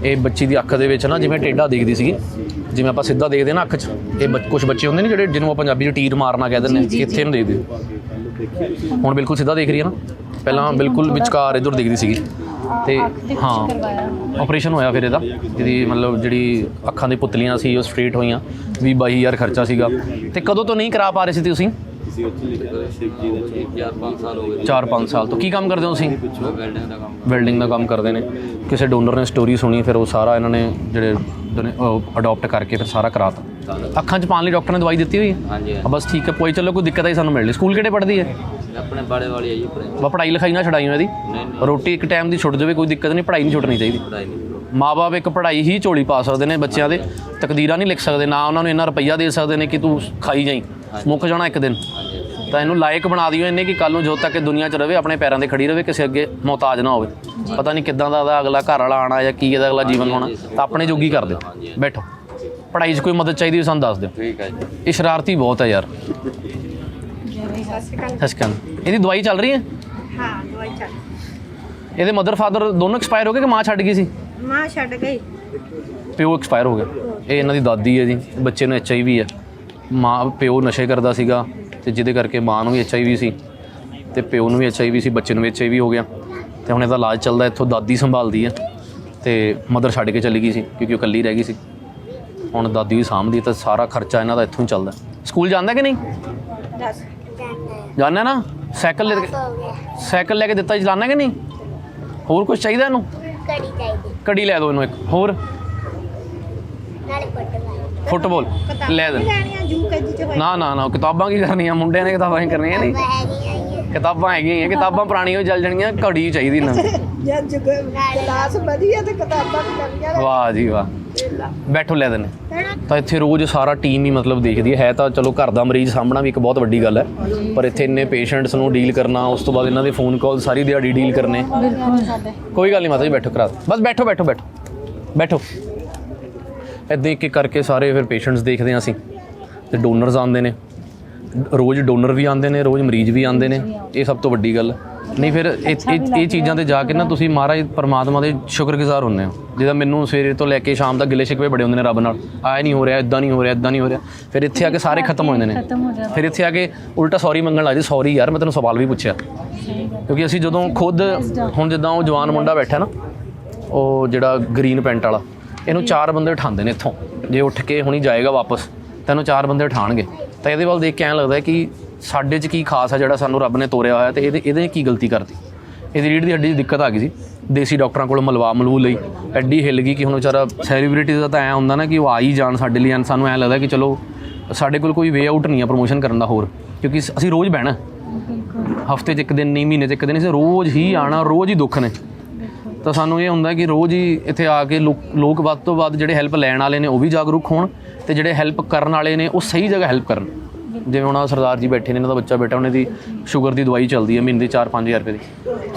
ਇਹ ਬੱਚੀ ਦੀ ਅੱਖ ਦੇ ਵਿੱਚ ਨਾ ਜਿਵੇਂ ਟੇਢਾ ਦੇਖਦੀ ਸੀਗੀ ਜਿਵੇਂ ਆਪਾਂ ਸਿੱਧਾ ਦੇਖਦੇ ਨਾ ਅੱਖ 'ਚ ਇਹ ਕੁਝ ਬੱਚੇ ਹੁੰਦੇ ਨੇ ਜਿਹੜੇ ਜਿਹਨੂੰ ਆਪਾਂ ਪੰਜਾਬੀ 'ਚ ਟੀਰ ਮਾਰਨਾ ਕਹਿ ਦਿੰਦੇ ਨੇ ਇੱਥੇ ਨੂੰ ਦੇਖਦੇ। ਹੁਣ ਬਿਲਕੁਲ ਸਿੱਧਾ ਦੇਖ ਰਹੀ ਹੈ ਨਾ। ਪਹਿਲਾਂ ਬਿਲਕੁਲ ਵਿਚਕਾਰ ਇਧਰ ਦੇਖਦੀ ਸੀਗੀ। ਤੇ ਹਾਂ ਆਪਰੇਸ਼ਨ ਹੋਇਆ ਫਿਰ ਇਹਦਾ ਜਿਹਦੀ ਮਤਲਬ ਜਿਹੜੀ ਅੱਖਾਂ ਦੀ ਪੁਤਲੀਆਂ ਸੀ ਉਹ ਸਟ੍ਰੇਟ ਹੋਈਆਂ 20 22000 ਖਰਚਾ ਸੀਗਾ। ਤੇ ਕਦੋਂ ਤੋਂ ਨਹੀਂ ਕਰਾ ਪਾ ਰਹੇ ਸੀ ਤੁਸੀਂ? 4-5 ਸਾਲ ਤੋਂ। ਕੀ ਕੰਮ ਕਰਦੇ ਹੋ ਤੁਸੀਂ? ਵੈਲਡਿੰਗ ਦਾ ਕੰਮ ਕਰਦੇ। ਨੇ। ਕਿਸੇ ਡੋਨਰ ਨੇ ਸਟੋਰੀ ਸੁਣੀ ਫਿਰ ਉਹ ਸਾਰਾ ਇਹਨਾਂ ਨੇ ਜਿਹੜੇ ਅਡਾਪਟ ਕਰਕੇ ਫਿਰ ਸਾਰਾ ਕਰਾਤਾ। ਅੱਖਾਂ 'ਚ ਪਾਉਣ ਲਈ ਡਾਕਟਰ ਨੇ ਦਵਾਈ ਦਿੱਤੀ ਹੋਈ ਹੈ? ਹਾਂਜੀ ਬਸ ਠੀਕ ਹੈ ਕੋਈ ਚਲੋ ਕੋਈ ਦਿੱਕਤ ਆਈ ਸਾਨੂੰ ਮਿਲ ਲਈ। ਸਕੂਲ ਕਿਹੜੇ ਪੜ੍ਹਦੀ ਹੈ? ਆਪਣੇ ਬਾੜੇ ਵਾਲੀ ਹੈ ਜੀ ਆਪਣੇ ਬਾ ਪੜ੍ਹਾਈ ਲਿਖਾਈ ਨਾ ਛਡਾਈ ਇਹਦੀ। ਨਹੀਂ ਰੋਟੀ ਇੱਕ ਟਾਈਮ ਦੀ ਛੁੱਟ ਜਾਵੇ ਕੋਈ ਦਿੱਕਤ ਨਹੀਂ ਪੜ੍ਹਾਈ ਨਹੀਂ ਛੁੱਟਣੀ ਚਾਹੀਦੀ। ਪੜਾਈ ਨਹੀਂ ਮਾਪੇ ਇੱਕ ਪੜ੍ਹਾਈ ਹੀ ਝੋਲੀ ਪਾ ਸਕਦੇ ਨੇ ਬੱਚਿਆਂ ਦੇ ਤਕਦੀਰਾਂ ਨਹੀਂ ਲਿਖ ਸਕਦੇ ਨਾ ਉਹਨਾਂ ਨੂੰ ਇੰਨਾ ਰੁਪਈਆ ਦੇ ਸਕਦੇ ਨੇ ਕਿ ਤੂੰ ਖਾਈ ਜਾਈ। ਮੁੱਕ ਜਾਣਾ ਇੱਕ ਦਿਨ। ਹਾਂਜੀ ਤਾਂ ਇਹਨੂੰ ਲਾਇਕ ਬਣਾ ਦਿਓ ਇਹਨੇ ਕਿ ਕੱਲ ਨੂੰ ਜਦੋਂ ਤੱਕ ਇਹ ਦੁਨੀਆ 'ਚ ਰਵੇ ਆਪਣੇ ਪੈਰਾਂ ਤੇ ਖੜੀ ਰਵੇ ਕਿਸੇ ਅੱਗੇ ਮੁਹਤਾਜ ਨਾ ਹੋਵੇ। ਪਤਾ ਨਹੀਂ ਕਿੱਦਾਂ ਦਾ ਉਹਦਾ ਅਗਲਾ ਘਰ ਵਾਲਾ ਆਣਾ ਜਾਂ ਕੀ ਇਹਦਾ ਅਗਲਾ ਜੀਵਨ ਹੋਣਾ ਤਾਂ ਆਪਣੇ ਜੋਗੀ ਕਰ ਦਿਓ। ਬੈਠੋ। ਪੜ੍ਹਾਈ 'ਚ ਕੋਈ ਮਦਦ ਚਾਹੀਦੀ ਹੋ ਸਾਨੂੰ ਦੱਸ ਦਿਓ। ਠੀਕ ਹੈ ਜੀ। ਇਹ ਸ਼ਰਾਰਤੀ ਬਹੁਤ ਹੈ ਯਾਰ। ਸਸਕਨ ਇਹਦੀ ਦਵਾਈ ਚੱਲ ਰਹੀ ਹੈ? ਹਾਂ ਦਵਾਈ ਚੱਲ ਇਹਦੇ ਮਦਰ ਫਾਦਰ ਦੋਨੋਂ ਐਕਸਪਾਇਰ ਹੋ ਗਏ ਕਿ ਮਾਂ ਛੱਡ ਗਈ ਸੀ? ਮਾਂ ਛੱਡ ਗਈ। ਪਿਓ ਐਕਸਪਾਇਰ ਹੋ ਗਿਆ ਇਹ ਇਹਨਾਂ ਦੀ ਦਾਦੀ ਹੈ ਜੀ ਬੱਚੇ ਨੂੰ ਐਚਆਈਵੀ ਹੈ। ਮਾਂ ਪਿਓ ਨਸ਼ੇ ਕਰਦਾ ਸੀਗਾ ਤੇ ਜਿਹਦੇ ਕਰਕੇ ਮਾਂ ਨੂੰ ਵੀ ਐਚਆਈਵੀ ਸੀ ਤੇ ਪਿਓ ਨੂੰ ਵੀ ਐਚਆਈਵੀ ਸੀ ਬੱਚੇ ਨੂੰ ਵੀ ਐਚਆਈਵੀ ਹੋ ਗਿਆ। ਤੇ ਹੁਣ ਇਹਦਾ ਇਲਾਜ ਚੱਲਦਾ ਇੱਥੋਂ ਦਾਦੀ ਸੰਭਾਲਦੀ ਹੈ ਤੇ ਮਦਰ ਛੱਡ ਕੇ ਚਲੀ ਗਈ ਸੀ ਕਿਉਂਕਿ ਉਹ ਇਕੱਲੀ ਰਹਿ ਗਈ ਸੀ। ਹੁਣ ਦਾਦੀ ਵੀ ਸਾਂਭਦੀ ਹੈ ਤਾਂ ਸਾਰਾ ਖਰਚਾ ਇਹਨਾਂ ਦਾ ਇੱਥੋਂ ਹੀ ਚੱਲਦਾ। ਸਕੂਲ ਜਾਂਦਾ ਕਿ ਨਹੀਂ? ਦੱਸ। ਜਾਣਾ ਨਾ? ਸਾਈਕਲ ਲੈ ਕੇ ਸਾਈਕਲ ਲੈ ਕੇ ਦਿੱਤਾ ਚਲਾਣਾ ਕਿ ਨਹੀਂ? ਹੋਰ ਕੁਝ ਚਾਹੀਦਾ ਇਹਨੂੰ? ਕੜੀ ਚਾਹੀਦੀ। ਕੜੀ ਲੈ ਦਿਓ ਇਹਨੂੰ ਇੱਕ ਹੋਰ? ਫੁੱਟਬਾਲ ਲੈ ਦੇ ਲੈਣੀਆਂ ਯੂ ਕੇ ਜੀ ਚ ਹੋਏ ਨਾ ਨਾ ਨਾ ਕਿਤਾਬਾਂ ਕੀ ਕਰਨੀਆਂ ਮੁੰਡਿਆਂ ਨੇ ਕਿਤਾਬਾਂ ਹੀ ਕਰਨੀਆਂ ਨਹੀਂ। ਕਿਤਾਬਾਂ ਹੈਗੀਆਂ ਹੀ ਆ, ਕਿਤਾਬਾਂ ਪੁਰਾਣੀਆਂ ਹੋ ਚੱਲ ਜਾਣਗੀਆਂ ਘੜੀ ਚਾਹੀਦੀ ਨਾ। ਜਾਂ ਜੁਗ ਕਲਾਸ ਵਧੀਆ ਤੇ ਕਿਤਾਬਾਂ ਵੀ ਨਵੀਆਂ ਵਾਹ ਜੀ ਵਾਹ। ਬੈਠੋ ਲੈ ਦੇਣੇ ਤਾਂ ਇੱਥੇ ਰੋਜ਼ ਸਾਰਾ ਟੀਮ ਹੀ ਮਤਲਬ ਦੇਖਦੀ ਹੈ। ਤਾਂ ਚਲੋ ਘਰ ਦਾ ਮਰੀਜ਼ ਸਾਹਮਣਾ ਵੀ ਇੱਕ ਬਹੁਤ ਵੱਡੀ ਗੱਲ ਹੈ। ਪਰ ਇੱਥੇ ਇੰਨੇ ਪੇਸ਼ੈਂਟਸ ਨੂੰ ਡੀਲ ਕਰਨਾ ਉਸ ਤੋਂ ਬਾਅਦ ਇਹਨਾਂ ਦੇ ਫੋਨ ਕਾਲ ਸਾਰੀ ਦਿਹਾੜੀ ਡੀਲ ਕਰਨੇ। ਕੋਈ ਗੱਲ ਨਹੀਂ ਮਾਤਾ ਜੀ ਬੈਠੋ ਕਰਾ। ਬਸ ਬੈਠੋ ਬੈਠੋ ਬੈਠੋ। ਬੈਠੋ। ਇੱਦਾਂ ਇੱਕ ਇੱਕ ਕਰਕੇ ਸਾਰੇ ਫਿਰ ਪੇਸ਼ੈਂਟਸ ਦੇਖਦੇ ਹਾਂ ਅਸੀਂ। ਤੇ ਡੋਨਰਸ ਆਉਂਦੇ ਨੇ। ਰੋਜ਼ ਡੋਨਰ ਵੀ ਆਉਂਦੇ ਨੇ ਰੋਜ਼ ਮਰੀਜ਼ ਵੀ ਆਉਂਦੇ ਨੇ। ਇਹ ਸਭ ਤੋਂ ਵੱਡੀ ਗੱਲ ਹੈ। ਨਹੀਂ ਫਿਰ ਇਹ ਇਹ- ਇਹ ਚੀਜ਼ਾਂ ਤੇ ਜਾ ਕੇ ਨਾ ਤੁਸੀਂ ਮਹਾਰਾਜ ਪਰਮਾਤਮਾ ਦੇ ਸ਼ੁਕਰਗੁਜ਼ਾਰ ਹੁੰਦੇ ਹੋ। ਜਿਹਦਾ ਮੈਨੂੰ ਸਵੇਰੇ ਤੋਂ ਲੈ ਕੇ ਸ਼ਾਮ ਤੱਕ ਗਿਲੇ ਸ਼ਿਕਵੇ ਬੜੇ ਹੁੰਦੇ ਨੇ ਰੱਬ ਨਾਲ। ਆਏ ਨਹੀਂ ਹੋ ਰਿਹਾ ਇਦਾਂ ਨਹੀਂ ਹੋ ਰਿਹਾ ਇਦਾਂ ਨਹੀਂ ਹੋ ਰਿਹਾ। ਫਿਰ ਇੱਥੇ ਆ ਕੇ ਸਾਰੇ ਖਤਮ ਹੋ ਜਾਂਦੇ ਨੇ। ਖਤਮ ਹੋ ਜਾਂਦਾ ਫਿਰ ਇੱਥੇ ਆ ਕੇ ਉਲਟਾ ਸੌਰੀ ਮੰਗਣ ਲੱਗ ਜੀ ਸੌਰੀ ਯਾਰ ਮੈਂ ਤੈਨੂੰ ਸਵਾਲ ਵੀ ਪੁੱਛਿਆ। ਕਿਉਂਕਿ ਅਸੀਂ ਜਦੋਂ ਖੁਦ ਹੁਣ ਜਿੱਦਾਂ ਉਹ ਜਵਾਨ ਮੁੰਡਾ ਬੈਠਾ ਨਾ ਉਹ ਜਿਹੜਾ ਗ੍ਰੀਨ ਪੈਂਟ ਵਾਲਾ ਇਹਨੂੰ ਚਾਰ ਬੰਦੇ ਉਠਾਉਂਦੇ ਨੇ ਇੱਥੋਂ। ਜੇ ਉੱਠ ਕੇ ਹੁਣੀ ਜਾਏਗਾ ਵਾਪਸ ਤੈਨੂੰ ਚਾਰ ਬੰਦੇ ਉਠਾਣਗੇ। ਤਾਂ ਇਹਦੇ ਵੱਲ ਦੇਖ ਕੇ ਐਂ ਲੱਗਦਾ ਕਿ ਸਾਡੇ 'ਚ ਕੀ ਖਾਸ ਹੈ ਜਿਹੜਾ ਸਾਨੂੰ ਰੱਬ ਨੇ ਤੋਰਿਆ ਹੋਇਆ ਤੇ ਇਹਦੇ ਇਹਦੇ ਕੀ ਗਲਤੀ ਕਰਤੀ। ਇਹਦੀ ਰੀੜ ਦੀ ਹੱਡੀ 'ਚ ਦਿੱਕਤ ਆ ਗਈ ਸੀ। ਦੇਸੀ ਡਾਕਟਰਾਂ ਕੋਲ ਮਲਵਾ ਮਲਵੂ ਲਈ। ਐਡੀ ਹਿੱਲ ਗਈ ਕਿ ਹੁਣ ਵਿਚਾਰਾ ਸੈਲੀਬ੍ਰਿਟੀਜ਼ ਦਾ ਤਾਂ ਐਂ ਹੁੰਦਾ ਨਾ ਕਿ ਉਹ ਆ ਹੀ ਜਾਣ ਸਾਡੇ ਲਈ। ਸਾਨੂੰ ਐਂ ਲੱਗਦਾ ਕਿ ਚਲੋ ਸਾਡੇ ਕੋਲ ਕੋਈ ਵੇ ਆਊਟ ਨਹੀਂ ਆ ਪ੍ਰੋਮੋਸ਼ਨ ਕਰਨ ਦਾ ਹੋਰ। ਕਿਉਂਕਿ ਅਸੀਂ ਰੋਜ਼ ਬਹਿਣਾ। ਹਫ਼ਤੇ 'ਚ ਇੱਕ ਦਿਨ ਨਹੀਂ ਮਹੀਨੇ 'ਚ ਇੱਕ ਦਿਨ ਅਸੀਂ ਰੋਜ਼ ਹੀ ਆਣਾ ਰੋਜ਼ ਹੀ ਦੁੱਖ ਨੇ। ਤਾਂ ਸਾਨੂੰ ਇਹ ਹੁੰਦਾ ਕਿ ਰੋਜ਼ ਹੀ ਇੱਥੇ ਆ ਕੇ ਲੋਕ ਵੱਧ ਤੋਂ ਵੱਧ ਜਿਹੜੇ ਹੈਲਪ ਲੈਣ ਵਾਲੇ ਨੇ ਉਹ ਵੀ ਜਾਗਰੂਕ ਹੋਣ ਤੇ ਜਿਹੜੇ ਹੈਲਪ ਕਰਨ ਵਾਲੇ ਨੇ ਉਹ ਸਹੀ ਜਗ੍ਹਾ ਹੈਲਪ ਕਰਨ। ਜਿਵੇਂ ਹੁਣ ਸਰਦਾਰ ਜੀ ਬੈਠੇ ਨੇ ਇਹਨਾਂ ਦਾ ਬੱਚਾ ਬੈਠਾ ਉਹਨੇ ਦੀ ਸ਼ੂਗਰ ਦੀ ਦਵਾਈ ਚੱਲਦੀ ਹੈ ਮਹੀਨੇ ਦੀ 4-5000 ਰੁਪਏ ਦੀ।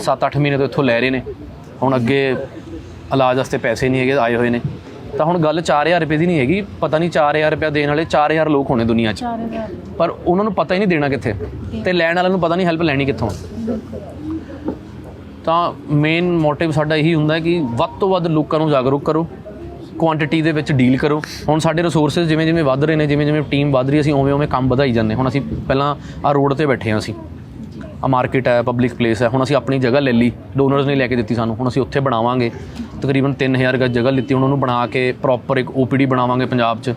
7-8 ਮਹੀਨੇ ਤੋਂ ਇੱਥੋਂ ਲੈ ਰਹੇ ਨੇ। ਹੁਣ ਅੱਗੇ ਇਲਾਜ ਵਾਸਤੇ ਪੈਸੇ ਨਹੀਂ ਹੈਗੇ ਆਏ ਹੋਏ ਨੇ। ਤਾਂ ਹੁਣ ਗੱਲ 4000 ਰੁਪਏ ਦੀ ਨਹੀਂ ਹੈਗੀ ਪਤਾ ਨਹੀਂ 4000 ਰੁਪਏ ਦੇਣ ਵਾਲੇ 4000 ਲੋਕ ਹੋਣੇ ਦੁਨੀਆ 'ਚ। 4000 ਪਰ ਉਹਨਾਂ ਨੂੰ ਪਤਾ ਹੀ ਨਹੀਂ ਦੇਣਾ ਕਿੱਥੇ। ਤੇ ਲੈਣ ਵਾਲਿਆਂ ਨੂੰ ਪਤਾ ਨਹੀਂ ਹੈਲਪ ਲੈਣੀ ਕਿੱਥੋਂ। ਤਾਂ ਮੇਨ ਮੋਟਿਵ ਸਾਡਾ ਇਹੀ ਹੁੰਦਾ ਕਿ ਵੱਧ ਤੋਂ ਵੱਧ ਲੋਕਾਂ ਨੂੰ ਜਾਗਰੂਕ ਕਰੋ ਕੁਆਂਟੀਟੀ ਦੇ ਵਿੱਚ ਡੀਲ ਕਰੋ। ਹੁਣ ਸਾਡੇ ਰਿਸੋਰਸਸ ਜਿਵੇਂ ਜਿਵੇਂ ਵੱਧ ਰਹੇ ਨੇ, ਜਿਵੇਂ ਜਿਵੇਂ ਟੀਮ ਵੱਧ ਰਹੀ ਅਸੀਂ ਉਵੇਂ ਉਵੇਂ ਕੰਮ ਵਧਾਈ ਜਾਂਦੇ ਹੁਣ ਅਸੀਂ ਪਹਿਲਾਂ ਆ ਰੋਡ ਤੇ ਬੈਠੇ ਹਾਂ ਅਸੀਂ। ਆ ਮਾਰਕੀਟ ਹੈ ਪਬਲਿਕ ਪਲੇਸ ਹੈ। ਹੁਣ ਅਸੀਂ ਆਪਣੀ ਜਗ੍ਹਾ ਲੈ ਲਈ ਡੋਨਰਸ ਨੇ ਲੈ ਕੇ ਦਿੱਤੀ ਸਾਨੂੰ। ਹੁਣ ਅਸੀਂ ਉੱਥੇ ਬਣਾਵਾਂਗੇ। ਤਕਰੀਬਨ 3000 ਗਜ ਜਗ੍ਹਾ ਲਿੱਤੀ ਹੁਣ ਉਹਨੂੰ ਬਣਾ ਕੇ ਪ੍ਰੋਪਰ ਇੱਕ ਓਪੀਡੀ ਬਣਾਵਾਂਗੇ ਪੰਜਾਬ 'ਚ।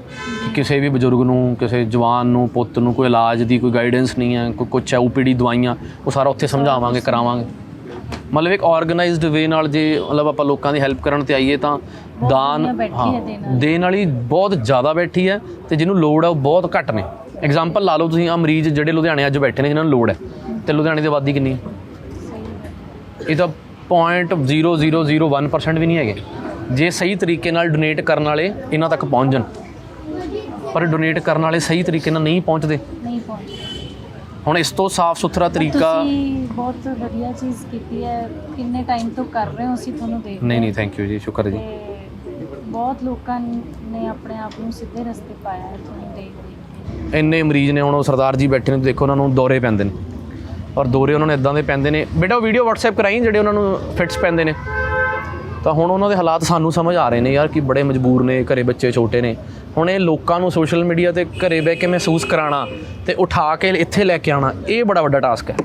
ਕਿਸੇ ਵੀ ਬਜ਼ੁਰਗ ਨੂੰ, ਕਿਸੇ ਜਵਾਨ ਨੂੰ, ਪੁੱਤ ਨੂੰ ਕੋਈ ਇਲਾਜ ਦੀ ਕੋਈ ਗਾਈਡੈਂਸ ਨਹੀਂ ਹੈ ਕੋਈ ਕੁਛ ਹੈ ਓਪੀਡੀ ਦਵਾਈਆਂ, ਉਹ ਸਾਰਾ ਉੱਥੇ ਸਮਝਾਵਾਂਗੇ, ਕਰਾਵਾਂਗੇ। ਮਤਲਬ ਇੱਕ ਆਰਗੇਨਾਈਜ਼ਡ ਵੇ ਨਾਲ ਜੇ ਮਤਲਬ ਆਪਾਂ ਲੋਕਾਂ ਦੀ ਹੈਲਪ ਕਰਨ ਤੇ ਆਈਏ ਤਾਂ ਦਾਨ ਹੈ ਦੇਣ ਵਾਲੀ। ਬਹੁਤ ਜ਼ਿਆਦਾ ਬੈਠੀ ਹੈ ਤੇ ਜਿਹਨੂੰ ਲੋੜ ਹੈ ਉਹ ਬਹੁਤ ਘੱਟ ਨੇ। ਐਗਜ਼ਾਮਪਲ ਲਾ ਲਓ ਤੁਸੀਂ ਆ ਮਰੀਜ਼ ਜਿਹੜੇ ਲੁਧਿਆਣੇ ਅੱਜ ਬੈਠੇ ਨੇ ਜਿਨ੍ਹਾਂ ਨੂੰ ਲੋੜ ਹੈ। ਤੇ ਲੁਧਿਆਣੇ ਦੀ ਆਬਾਦੀ ਕਿੰਨੀ ਹੈ? ਇਹ ਤਾਂ 0.0001% ਵੀ ਨਹੀਂ ਹੈਗੇ। ਜੇ ਸਹੀ ਤਰੀਕੇ ਨਾਲ ਡੋਨੇਟ ਕਰਨ ਵਾਲੇ ਇਹਨਾਂ ਤੱਕ ਪਹੁੰਚ ਜਾਣ। ਪਰ ਡੋਨੇਟ ਕਰਨ ਵਾਲੇ ਸਹੀ ਤਰੀਕੇ ਨਾਲ ਨਹੀਂ ਪਹੁੰਚਦੇ। ਨਹੀਂ ਪਹੁੰਚੇ ਹੁਣ ਇਸ ਤੋਂ ਸਾਫ਼ ਸੁਥਰਾ ਤਰੀਕਾ ਤੁਸੀਂ ਬਹੁਤ ਵਧੀਆ ਚੀਜ਼ ਕੀਤੀ ਹੈ। ਕਿੰਨੇ ਟਾਈਮ ਤੋਂ ਕਰ ਰਹੇ ਹੋ ਅਸੀਂ ਤੁਹਾਨੂੰ ਦੇਖ ਨਹੀਂ ਨਹੀਂ ਥੈਂਕ ਯੂ ਜੀ ਸ਼ੁਕਰ ਜੀ। ਤੇ ਬਹੁਤ ਲੋਕਾਂ ਨੇ ਆਪਣੇ ਆਪ ਨੂੰ ਸਿੱਧੇ ਰਸਤੇ ਪਾਇਆ ਹੈ ਤੁਹਾਨੂੰ ਦੇਖ ਦੇਖ ਕੇ। ਇੰਨੇ ਮਰੀਜ਼ ਨੇ ਹੁਣ ਉਹ ਸਰਦਾਰ ਜੀ ਬੈਠੇ ਨੇ ਦੇਖੋ ਉਹਨਾਂ ਨੂੰ ਦੌਰੇ ਪੈਂਦੇ ਨੇ। ਔਰ ਦੌਰੇ ਉਹਨਾਂ ਨੂੰ ਇਦਾਂ ਦੇ ਪੈਂਦੇ ਨੇ। ਬੇਟਾ ਉਹ ਵੀਡੀਓ WhatsApp ਕਰਾਈ ਜਿਹੜੇ ਉਹਨਾਂ ਨੂੰ ਫਿਟਸ ਪੈਂਦੇ ਨੇ? ਤਾਂ ਹੁਣ ਉਹਨਾਂ ਦੇ ਹਾਲਾਤ ਸਾਨੂੰ ਸਮਝ ਆ ਰਹੇ ਨੇ ਯਾਰ ਕਿ ਬੜੇ ਮਜਬੂਰ ਨੇ ਘਰੇ ਬੱਚੇ ਛੋਟੇ ਨੇ। ਹੁਣ ਇਹ ਲੋਕਾਂ ਨੂੰ ਸੋਸ਼ਲ ਮੀਡੀਆ ਤੇ ਘਰੇ ਬਹਿ ਕੇ ਮਹਿਸੂਸ ਕਰਾਉਣਾ ਤੇ ਉਠਾ ਕੇ ਇੱਥੇ ਲੈ ਕੇ ਆਉਣਾ ਇਹ ਬੜਾ ਵੱਡਾ ਟਾਸਕ ਹੈ।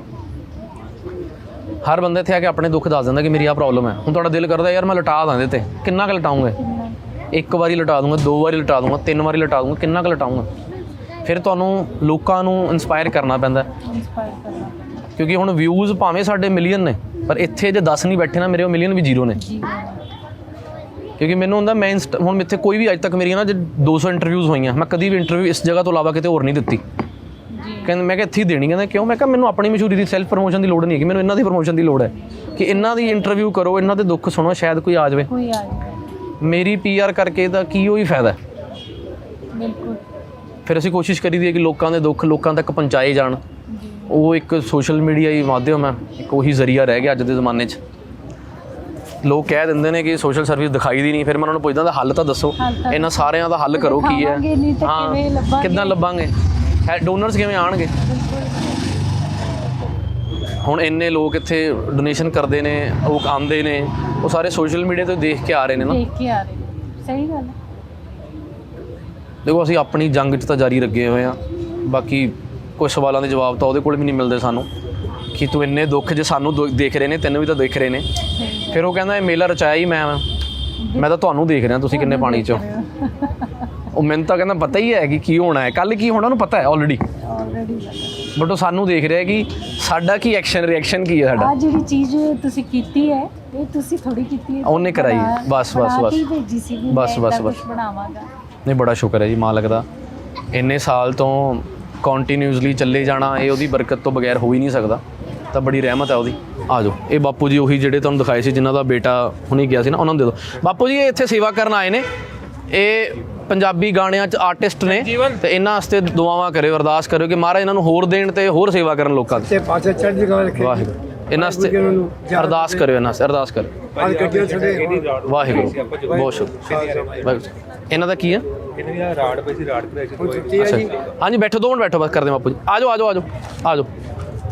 ਹਰ ਬੰਦੇ ਇੱਥੇ ਆ ਕੇ ਆਪਣੇ ਦੁੱਖ ਦੱਸ ਦਿੰਦਾ ਕਿ ਮੇਰੀ ਆ ਪ੍ਰੋਬਲਮ ਹੈ। ਹੁਣ ਤੁਹਾਡਾ ਦਿਲ ਕਰਦਾ ਯਾਰ ਮੈਂ ਲਟਾ ਦਾਂ ਇਹਦੇ ਤੇ। ਕਿੰਨਾ ਕੁ ਲਟਾਉਂਗੇ ਇੱਕ ਵਾਰੀ ਲਟਾ ਦੂੰਗਾ ਦੋ ਵਾਰੀ ਲਟਾ ਦੂੰਗਾ ਤਿੰਨ ਵਾਰੀ ਲਟਾ ਦੂੰਗਾ ਕਿੰਨਾ ਕੁ ਲਟਾਉਂਗਾ? ਫਿਰ ਤੁਹਾਨੂੰ ਲੋਕਾਂ ਨੂੰ ਇਨਸਪਾਇਰ ਕਰਨਾ ਪੈਂਦਾ ਕਰਨਾ। ਕਿਉਂਕਿ ਹੁਣ ਵਿਊਜ਼ ਭਾਵੇਂ ਸਾਡੇ ਮਿਲੀਅਨ ਨੇ ਪਰ ਇੱਥੇ ਜੇ 10 ਨਹੀਂ ਬੈਠੇ ਨਾ ਮੇਰੇ ਉਹ ਮਿਲੀਅਨ ਵੀ ਜ਼ੀਰੋ ਨੇ। ਕਿਉਂਕਿ ਮੈਨੂੰ ਹੁੰਦਾ ਮੈਂ ਹੁਣ ਇੱਥੇ ਕੋਈ ਵੀ ਅੱਜ ਤੱਕ ਮੇਰੀਆਂ ਨਾ ਜੇ 200 ਇੰਟਰਵਿਊਜ਼ ਹੋਈਆਂ ਮੈਂ ਕਦੀ ਵੀ ਇੰਟਰਵਿਊ ਇਸ ਜਗ੍ਹਾ ਤੋਂ ਇਲਾਵਾ ਕਿਤੇ ਹੋਰ ਨਹੀਂ ਦਿੱਤੀ। ਜੀ। ਕਹਿੰਦੇ ਮੈਂ ਕਿਹਾ ਇੱਥੇ ਹੀ ਦੇਣੀ ਕਹਿੰਦੇ ਕਿਉਂ? ਮੈਂ ਕਿਹਾ ਮੈਨੂੰ ਆਪਣੀ ਮਸ਼ਹੂਰੀ ਦੀ ਸੈਲਫ ਪ੍ਰੋਮੋਸ਼ਨ ਦੀ ਲੋੜ ਨਹੀਂ ਹੈਗੀ। ਮੈਨੂੰ ਇਹਨਾਂ ਦੀ ਪ੍ਰੋਮੋਸ਼ਨ ਦੀ ਲੋੜ ਹੈ ਕਿ ਇਹਨਾਂ ਦੀ ਇੰਟਰਵਿਊ ਕਰੋ ਇਹਨਾਂ ਦੇ ਦੁੱਖ ਸੁਣੋ ਸ਼ਾਇਦ ਕੋਈ ਆ ਜਾਵੇ। ਕੋਈ ਆ ਜਾਵੇ। ਮੇਰੀ ਪੀਆਰ ਕਰਕੇ ਤਾਂ ਕੀ ਉਹੀ ਫਾਇਦਾ? ਹੈ? ਬਿਲਕੁਲ। ਫਿਰ ਅਸੀਂ ਕੋਸ਼ਿਸ਼ ਕਰੀਦੀ ਹੈ ਕਿ ਲੋਕਾਂ ਦੇ ਦੁੱਖ ਲੋਕਾਂ ਤੱਕ ਪਹੁੰਚਾਏ ਜਾਣ। ਉਹ ਇੱਕ ਸੋਸ਼ਲ ਮੀਡੀਆ ਹੀ ਮਾਧਿਅਮ ਹੈ। ਇੱਕ ਉਹੀ ਜ਼ਰੀਆ ਰਹਿ ਗਿਆ ਅੱਜ ਦੇ ਜ਼ਮਾਨੇ 'ਚ। ਲੋਕ ਕਹਿ ਦਿੰਦੇ ਨੇ ਕਿ ਸੋਸ਼ਲ ਸਰਵਿਸ ਦਿਖਾਈ ਦੀ ਨਹੀਂ ਫਿਰ ਮੈਂ ਉਹਨਾਂ ਨੂੰ ਪੁੱਛਦਾ ਤਾਂ ਹੱਲ ਤਾਂ ਦੱਸੋ ਇਹਨਾਂ ਸਾਰਿਆਂ ਦਾ ਹੱਲ ਕਰੋ ਕੀ ਹੈ? ਹਾਂ? ਕਿੱਦਾਂ ਲੱਭਾਂਗੇ? ਡੋਨਰਸ ਕਿਵੇਂ ਆਣਗੇ ਹੁਣ ਇੰਨੇ ਲੋਕ ਇੱਥੇ ਡੋਨੇਸ਼ਨ ਕਰਦੇ ਨੇ ਲੋਕ ਆਉਂਦੇ ਨੇ ਉਹ ਸਾਰੇ ਸੋਸ਼ਲ ਮੀਡੀਆ ਤੋਂ ਦੇਖ ਕੇ ਆ ਰਹੇ ਨੇ ਨਾ। ਦੇਖ ਕੇ ਆ ਰਹੇ ਨੇ। ਸਹੀ ਗੱਲ ਹੈ। ਦੇਖੋ ਅਸੀਂ ਆਪਣੀ ਜੰਗ 'ਚ ਤਾਂ ਜਾਰੀ ਲੱਗੇ ਹੋਏ ਆ ਬਾਕੀ ਕੁਝ ਸਵਾਲਾਂ ਦੇ ਜਵਾਬ ਤਾਂ ਉਹਦੇ ਕੋਲ ਵੀ ਨਹੀਂ ਮਿਲਦੇ ਸਾਨੂੰ। ਕਿ ਤੂੰ ਇੰਨੇ ਦੁੱਖ ਜੇ ਸਾਨੂੰ ਦੁੱਖ ਦੇਖ ਰਹੇ ਨੇ ਤੈਨੂੰ ਵੀ ਤਾਂ ਦੇਖ ਰਹੇ ਨੇ। ਫਿਰ ਉਹ ਕਹਿੰਦਾ ਇਹ ਮੇਲਾ ਰਚਾਇਆ ਹੀ ਮੈਂ। ਮੈਂ ਤਾਂ ਤੁਹਾਨੂੰ ਦੇਖ ਰਿਹਾ ਤੁਸੀਂ ਕਿੰਨੇ ਪਾਣੀ 'ਚ। ਉਹ ਮੈਨੂੰ ਤਾਂ ਕਹਿੰਦਾ ਪਤਾ ਹੀ ਹੈ ਕਿ ਕੀ ਹੋਣਾ ਹੈ। ਕੱਲ ਕੀ ਹੋਣਾ ਉਹਨੂੰ ਪਤਾ ਹੈ ਆਲਰੇਡੀ ਆਲਰੇਡੀ ਬਟ ਉਹ ਸਾਨੂੰ ਦੇਖ ਰਿਹਾ ਕਿ ਸਾਡਾ ਕੀ ਐਕਸ਼ਨ ਰਿਐਕਸ਼ਨ ਕੀ ਹੈ ਸਾਡਾ? ਆ ਜਿਹੜੀ ਚੀਜ਼ ਤੁਸੀਂ ਕੀਤੀ ਹੈ ਇਹ ਤੁਸੀਂ ਥੋੜੀ ਕੀਤੀ ਹੈ। ਉਹਨੇ ਕਰਾਈ। ਬਸ, ਬਸ, ਬਸ। ਬਸ, ਬਸ, ਬਸ। ਬਣਾਵਾਂਗਾ। ਨਹੀਂ ਬੜਾ ਸ਼ੁਕਰ ਹੈ ਜੀ ਮਾਲਕ ਦਾ। ਇੰਨੇ ਸਾਲ ਤੋਂ ਕੰਟੀਨਿਊਸਲੀ ਚੱਲੇ ਜਾਣਾ ਇਹ ਉਹਦੀ ਬਰਕਤ ਤੋਂ ਬਗੈਰ ਹੋ ਹੀ ਨਹੀਂ ਸਕਦਾ। ਤਾਂ ਬੜੀ ਰਹਿਮਤ ਹੈ ਉਹਦੀ। ਆ ਜਾਓ ਇਹ ਬਾਪੂ ਜੀ ਉਹੀ ਜਿਹੜੇ ਤੁਹਾਨੂੰ ਦਿਖਾਏ ਸੀ ਜਿਨ੍ਹਾਂ ਦਾ ਬੇਟਾ ਹੁਣੀ ਗਿਆ ਸੀ ਨਾ ਉਹਨਾਂ ਨੂੰ ਦੇ ਦਿਓ। ਬਾਪੂ ਜੀ ਇਹ ਇੱਥੇ ਸੇਵਾ ਕਰਨ ਆਏ ਨੇ। ਇਹ ਪੰਜਾਬੀ ਗਾਣਿਆਂ 'ਚ ਆਰਟਿਸਟ ਨੇ। ਤੇ ਇਹਨਾਂ ਵਾਸਤੇ ਦੁਆਵਾਂ ਕਰਿਓ ਅਰਦਾਸ ਕਰਿਓ ਕਿ ਮਹਾਰਾਜ ਇਹਨਾਂ ਨੂੰ ਹੋਰ ਦੇਣ ਤੇ ਹੋਰ ਸੇਵਾ ਕਰਨ ਲੋਕਾਂ ਦੀ। ਤੇ ਪਾਸੇ ਚੜ੍ਹਦੀ ਕਲਾ ਰੱਖੇ। ਵਾਹਿਗੁਰੂ। ਇਹਨਾਂ ਵਾਸਤੇ ਅਰਦਾਸ ਕਰਿਓ ਇਹਨਾਂ ਵਾਸਤੇ ਅਰਦਾਸ ਛੱਡੇ। ਵਾਹਿਗੁਰੂ। ਬਹੁਤ ਸ਼ੁਕਰ। ਵਾਹਿਗੁਰੂ। ਇਹਨਾਂ ਦਾ ਕੀ ਹੈ? ਸੁੱਤੀ ਆ ਜੀ। ਹਾਂਜੀ ਬੈਠੋ ਦੋ ਮਿੰਟ ਬੈਠੋ ਬਸ ਕਰਦੇ ਬਾਪੂ ਜੀ। ਆ ਜਾਓ ਆ ਜਾਓ ਆ ਜਾਓ ਆ ਜਾਓ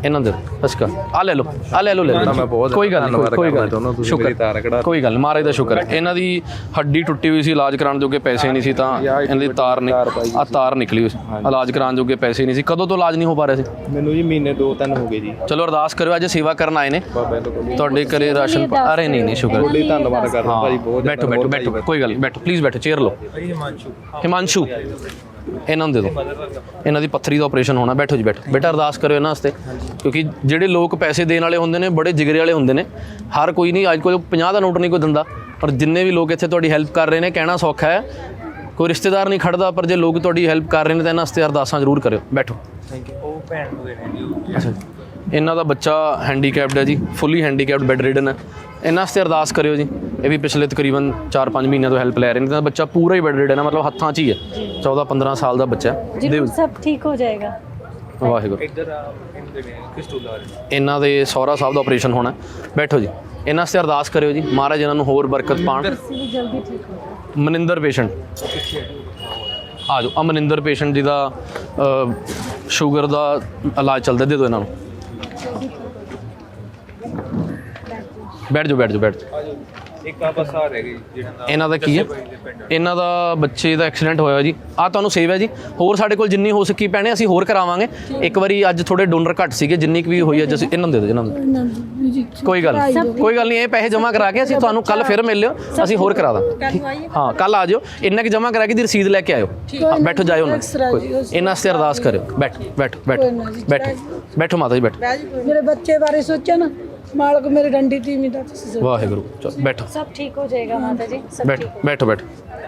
ਇਹਨਾਂ ਦੇ ਅਸਕਾ ਆ ਲੈ ਲਓ। ਆ ਲੈ ਲਓ ਲੈ ਲਓ। ਮੈਂ ਬਹੁਤ ਕੋਈ ਗੱਲ ਨਹੀਂ ਕੋਈ ਗੱਲ ਨਹੀਂ। ਸ਼ੁਕਰ। ਕੋਈ ਗੱਲ ਮਹਾਰਾਜ ਦਾ ਸ਼ੁਕਰ। ਇਹਨਾਂ ਦੀ ਹੱਡੀ ਟੁੱਟੀ ਹੋਈ ਸੀ ਇਲਾਜ ਕਰਾਉਣ ਜੋਗੇ ਪੈਸੇ ਨਹੀਂ ਸੀ ਤਾਂ ਇਹਨਾਂ ਦੀ ਤਾਰ ਨੇ ਆ ਤਾਰ ਨਿਕਲੀ ਹੋਈ ਸੀ। ਇਲਾਜ ਕਰਾਉਣ ਜੋਗੇ ਪੈਸੇ ਨਹੀਂ ਸੀ। ਕਦੋਂ ਤੋਂ ਇਲਾਜ ਨਹੀਂ ਹੋ ਪਾ ਰਿਹਾ ਸੀ? ਮੈਨੂੰ ਜੀ ਮਹੀਨੇ ਦੋ ਤਿੰਨ ਹੋ ਗਏ ਜੀ। ਚਲੋ ਅਰਦਾਸ ਕਰਿਓ ਅੱਜ ਸੇਵਾ ਕਰਨ ਆਏ ਨੇ। ਤੁਹਾਡੇ ਘਰੇ ਰਾਸ਼ਨ ਪਾ- ਅਰੇ ਨਹੀਂ ਨਹੀਂ ਸ਼ੁਕਰ। ਬੜੀ ਧੰਨਵਾਦ ਕਰਦਾ। ਭਾਜੀ ਬਹੁਤ ਬੈਠੋ ਬੈਠੋ ਬੈਠੋ। ਕੋਈ ਗੱਲ ਨਹੀਂ ਬੈਠੋ ਪਲੀਜ਼ ਬੈਠੋ ਚੇਅਰ ਲਓ। ਹਿਮਾਂਸ਼ੂ। ਇਹਨਾਂ ਨੂੰ ਦੇ। ਦਿਓ ਇਹਨਾਂ ਦੀ ਪੱਥਰੀ ਦਾ ਆਪਰੇਸ਼ਨ ਹੋਣਾ। ਬੈਠੋ ਜੀ ਬੈਠੋ। ਬੇਟਾ ਅਰਦਾਸ ਕਰਿਓ ਇਹਨਾਂ ਵਾਸਤੇ ਕਿਉਂਕਿ ਜਿਹੜੇ ਲੋਕ ਪੈਸੇ ਦੇਣ ਵਾਲੇ ਹੁੰਦੇ ਨੇ ਬੜੇ ਜਿਗਰੇ ਵਾਲੇ ਹੁੰਦੇ ਨੇ। ਹਰ ਕੋਈ ਨਹੀਂ ਅੱਜ ਕੋਈ 50 ਦਾ ਨੋਟ ਨਹੀਂ ਕੋਈ ਦਿੰਦਾ ਪਰ ਜਿੰਨੇ ਵੀ ਲੋਕ ਇੱਥੇ ਤੁਹਾਡੀ ਹੈਲਪ ਕਰ ਰਹੇ ਨੇ ਕਹਿਣਾ ਸੌਖਾ ਹੈ। ਕੋਈ ਰਿਸ਼ਤੇਦਾਰ ਨਹੀਂ ਖੜਦਾ ਪਰ ਜੇ ਲੋਕ ਤੁਹਾਡੀ ਹੈਲਪ ਕਰ ਰਹੇ ਨੇ ਤਾਂ ਇਹਨਾਂ ਵਾਸਤੇ ਅਰਦਾਸਾਂ ਜ਼ਰੂਰ ਕਰਿਓ। ਬੈਠੋ। ਉਹ ਭੈਣ ਨੂੰ ਦੇਣੇ ਜੀ। ਇਹਨਾਂ ਦਾ ਬੱਚਾ ਹੈਂਡੀਕੈਪਡ ਹੈ ਜੀ ਫੁੱਲੀ ਹੈਂਡੀਕੈਪਡ ਬੈੱਡ ਰਿਡਨ ਹੈ। ਇਹਨਾਂ ਵਾਸਤੇ ਅਰਦਾਸ ਕਰਿਓ ਜੀ ਇਹ ਵੀ ਪਿਛਲੇ ਤਕਰੀਬਨ 4-5 ਮਹੀਨਿਆਂ ਤੋਂ ਹੈਲਪ ਲੈ ਰਹੇ ਨੇ। ਤਾਂ ਬੱਚਾ ਪੂਰਾ ਹੀ ਬੈੱਡ ਰਿਡਨ ਹੈ ਮਤਲਬ ਹੱਥਾਂ 'ਚ ਹੀ ਹੈ। 14-15 ਸਾਲ ਦਾ ਬੱਚਾ ਹੈ। ਜੀ ਸਭ ਠੀਕ ਹੋ ਜਾਏਗਾ। ਵਾਹਿਗੁਰੂ। ਇਹਨਾਂ ਦੇ ਸਹੁਰਾ ਸਾਹਿਬ ਦਾ ਆਪਰੇਸ਼ਨ ਹੋਣਾ ਹੈ। ਬੈਠੋ ਜੀ। ਇਹਨਾਂ ਵਾਸਤੇ ਅਰਦਾਸ ਕਰਿਓ ਜੀ ਮਹਾਰਾਜ ਇਹਨਾਂ ਨੂੰ ਹੋਰ ਬਰਕਤ ਪਾਣ। ਤੁਸੀਂ ਵੀ ਜਲਦੀ ਠੀਕ ਹੋ ਜਾਓ। ਮਨਿੰਦਰ ਪੇਸ਼ੈਂਟ ਆ ਜਾਓ। ਆ ਮਨਿੰਦਰ ਪੇਸ਼ੈਂਟ ਜਿਹਦਾ ਸ਼ੂਗਰ ਦਾ ਇਲਾਜ ਚੱਲਦਾ ਦੇ ਦਿਓ ਇਹਨਾਂ ਨੂੰ। ਬੈਠ ਜਾਓ ਬੈਠ ਜਾਓ ਬੈਠ ਜਾਓ। ਇੱਕ ਆ ਬਸ ਆ ਰਹਿ ਗਈ ਜਿਹੜਾ ਇਹਨਾਂ ਦਾ ਕੀ ਹੈ? ਇਹਨਾਂ ਦਾ ਬੱਚੇ ਦਾ ਐਕਸੀਡੈਂਟ ਹੋਇਆ ਜੀ। ਆ ਤੁਹਾਨੂੰ ਸੇਵ ਹੈ ਜੀ। ਹੋਰ ਸਾਡੇ ਕੋਲ ਜਿੰਨੀ ਹੋ ਸਕੀ ਪੈਣੇ ਅਸੀਂ ਹੋਰ ਕਰਾਵਾਂਗੇ। ਇੱਕ ਵਾਰੀ ਅੱਜ ਥੋੜੇ ਡੋਨਰ ਘੱਟ ਸੀਗੇ ਜਿੰਨੀ ਕੁ ਵੀ ਹੋਈ ਅੱਜ ਅਸੀਂ ਇਹਨਾਂ ਨੂੰ ਦੇ ਦਿਓ ਇਹਨਾਂ ਨੂੰ ਕੋਈ ਗੱਲ ਨਹੀਂ। ਕੋਈ ਗੱਲ ਨਹੀਂ ਇਹ ਪੈਸੇ ਜਮ੍ਹਾਂ ਕਰਾ ਕੇ ਅਸੀਂ ਤੁਹਾਨੂੰ ਕੱਲ ਫਿਰ ਮਿਲ ਲਿਓ। ਅਸੀਂ ਹੋਰ ਕਰਾ ਦਾਂਗੇ। ਹਾਂ ਕੱਲ ਆ ਜਾਓ ਇੰਨਾ ਕਿ ਜਮ੍ਹਾਂ ਕਰਾ ਕੇ ਦੀ ਰਸੀਦ ਲੈ ਕੇ ਆਇਓ। ਹਾਂ, ਬੈਠੋ ਜਾਇਓ ਨਾ ਇਹਨਾਂ ਵਾਸਤੇ ਅਰਦਾਸ ਕਰਿਓ। ਬੈਠ ਬੈਠ ਬੈਠ ਬੈਠੋ ਬੈਠੋ ਮਾਤਾ ਜੀ ਬੈਠੋ। ਮੇਰੇ ਬੱਚੇ ਬਾਰੇ ਸੋਚਿਆ ਨਾ। ਮਾਲਕ ਮੇਰੇ ਡੰਡੀ ਟੀਮੀ ਦਾ ਤੁਸੀਂ ਵਾਹਿਗੁਰੂ ਚਲੋ ਬੈਠੋ सब ठीक हो जाएगा माता जी सब ਬੈਠੋ ठीक हो ਬੈਠੋ ਬੈਠੋ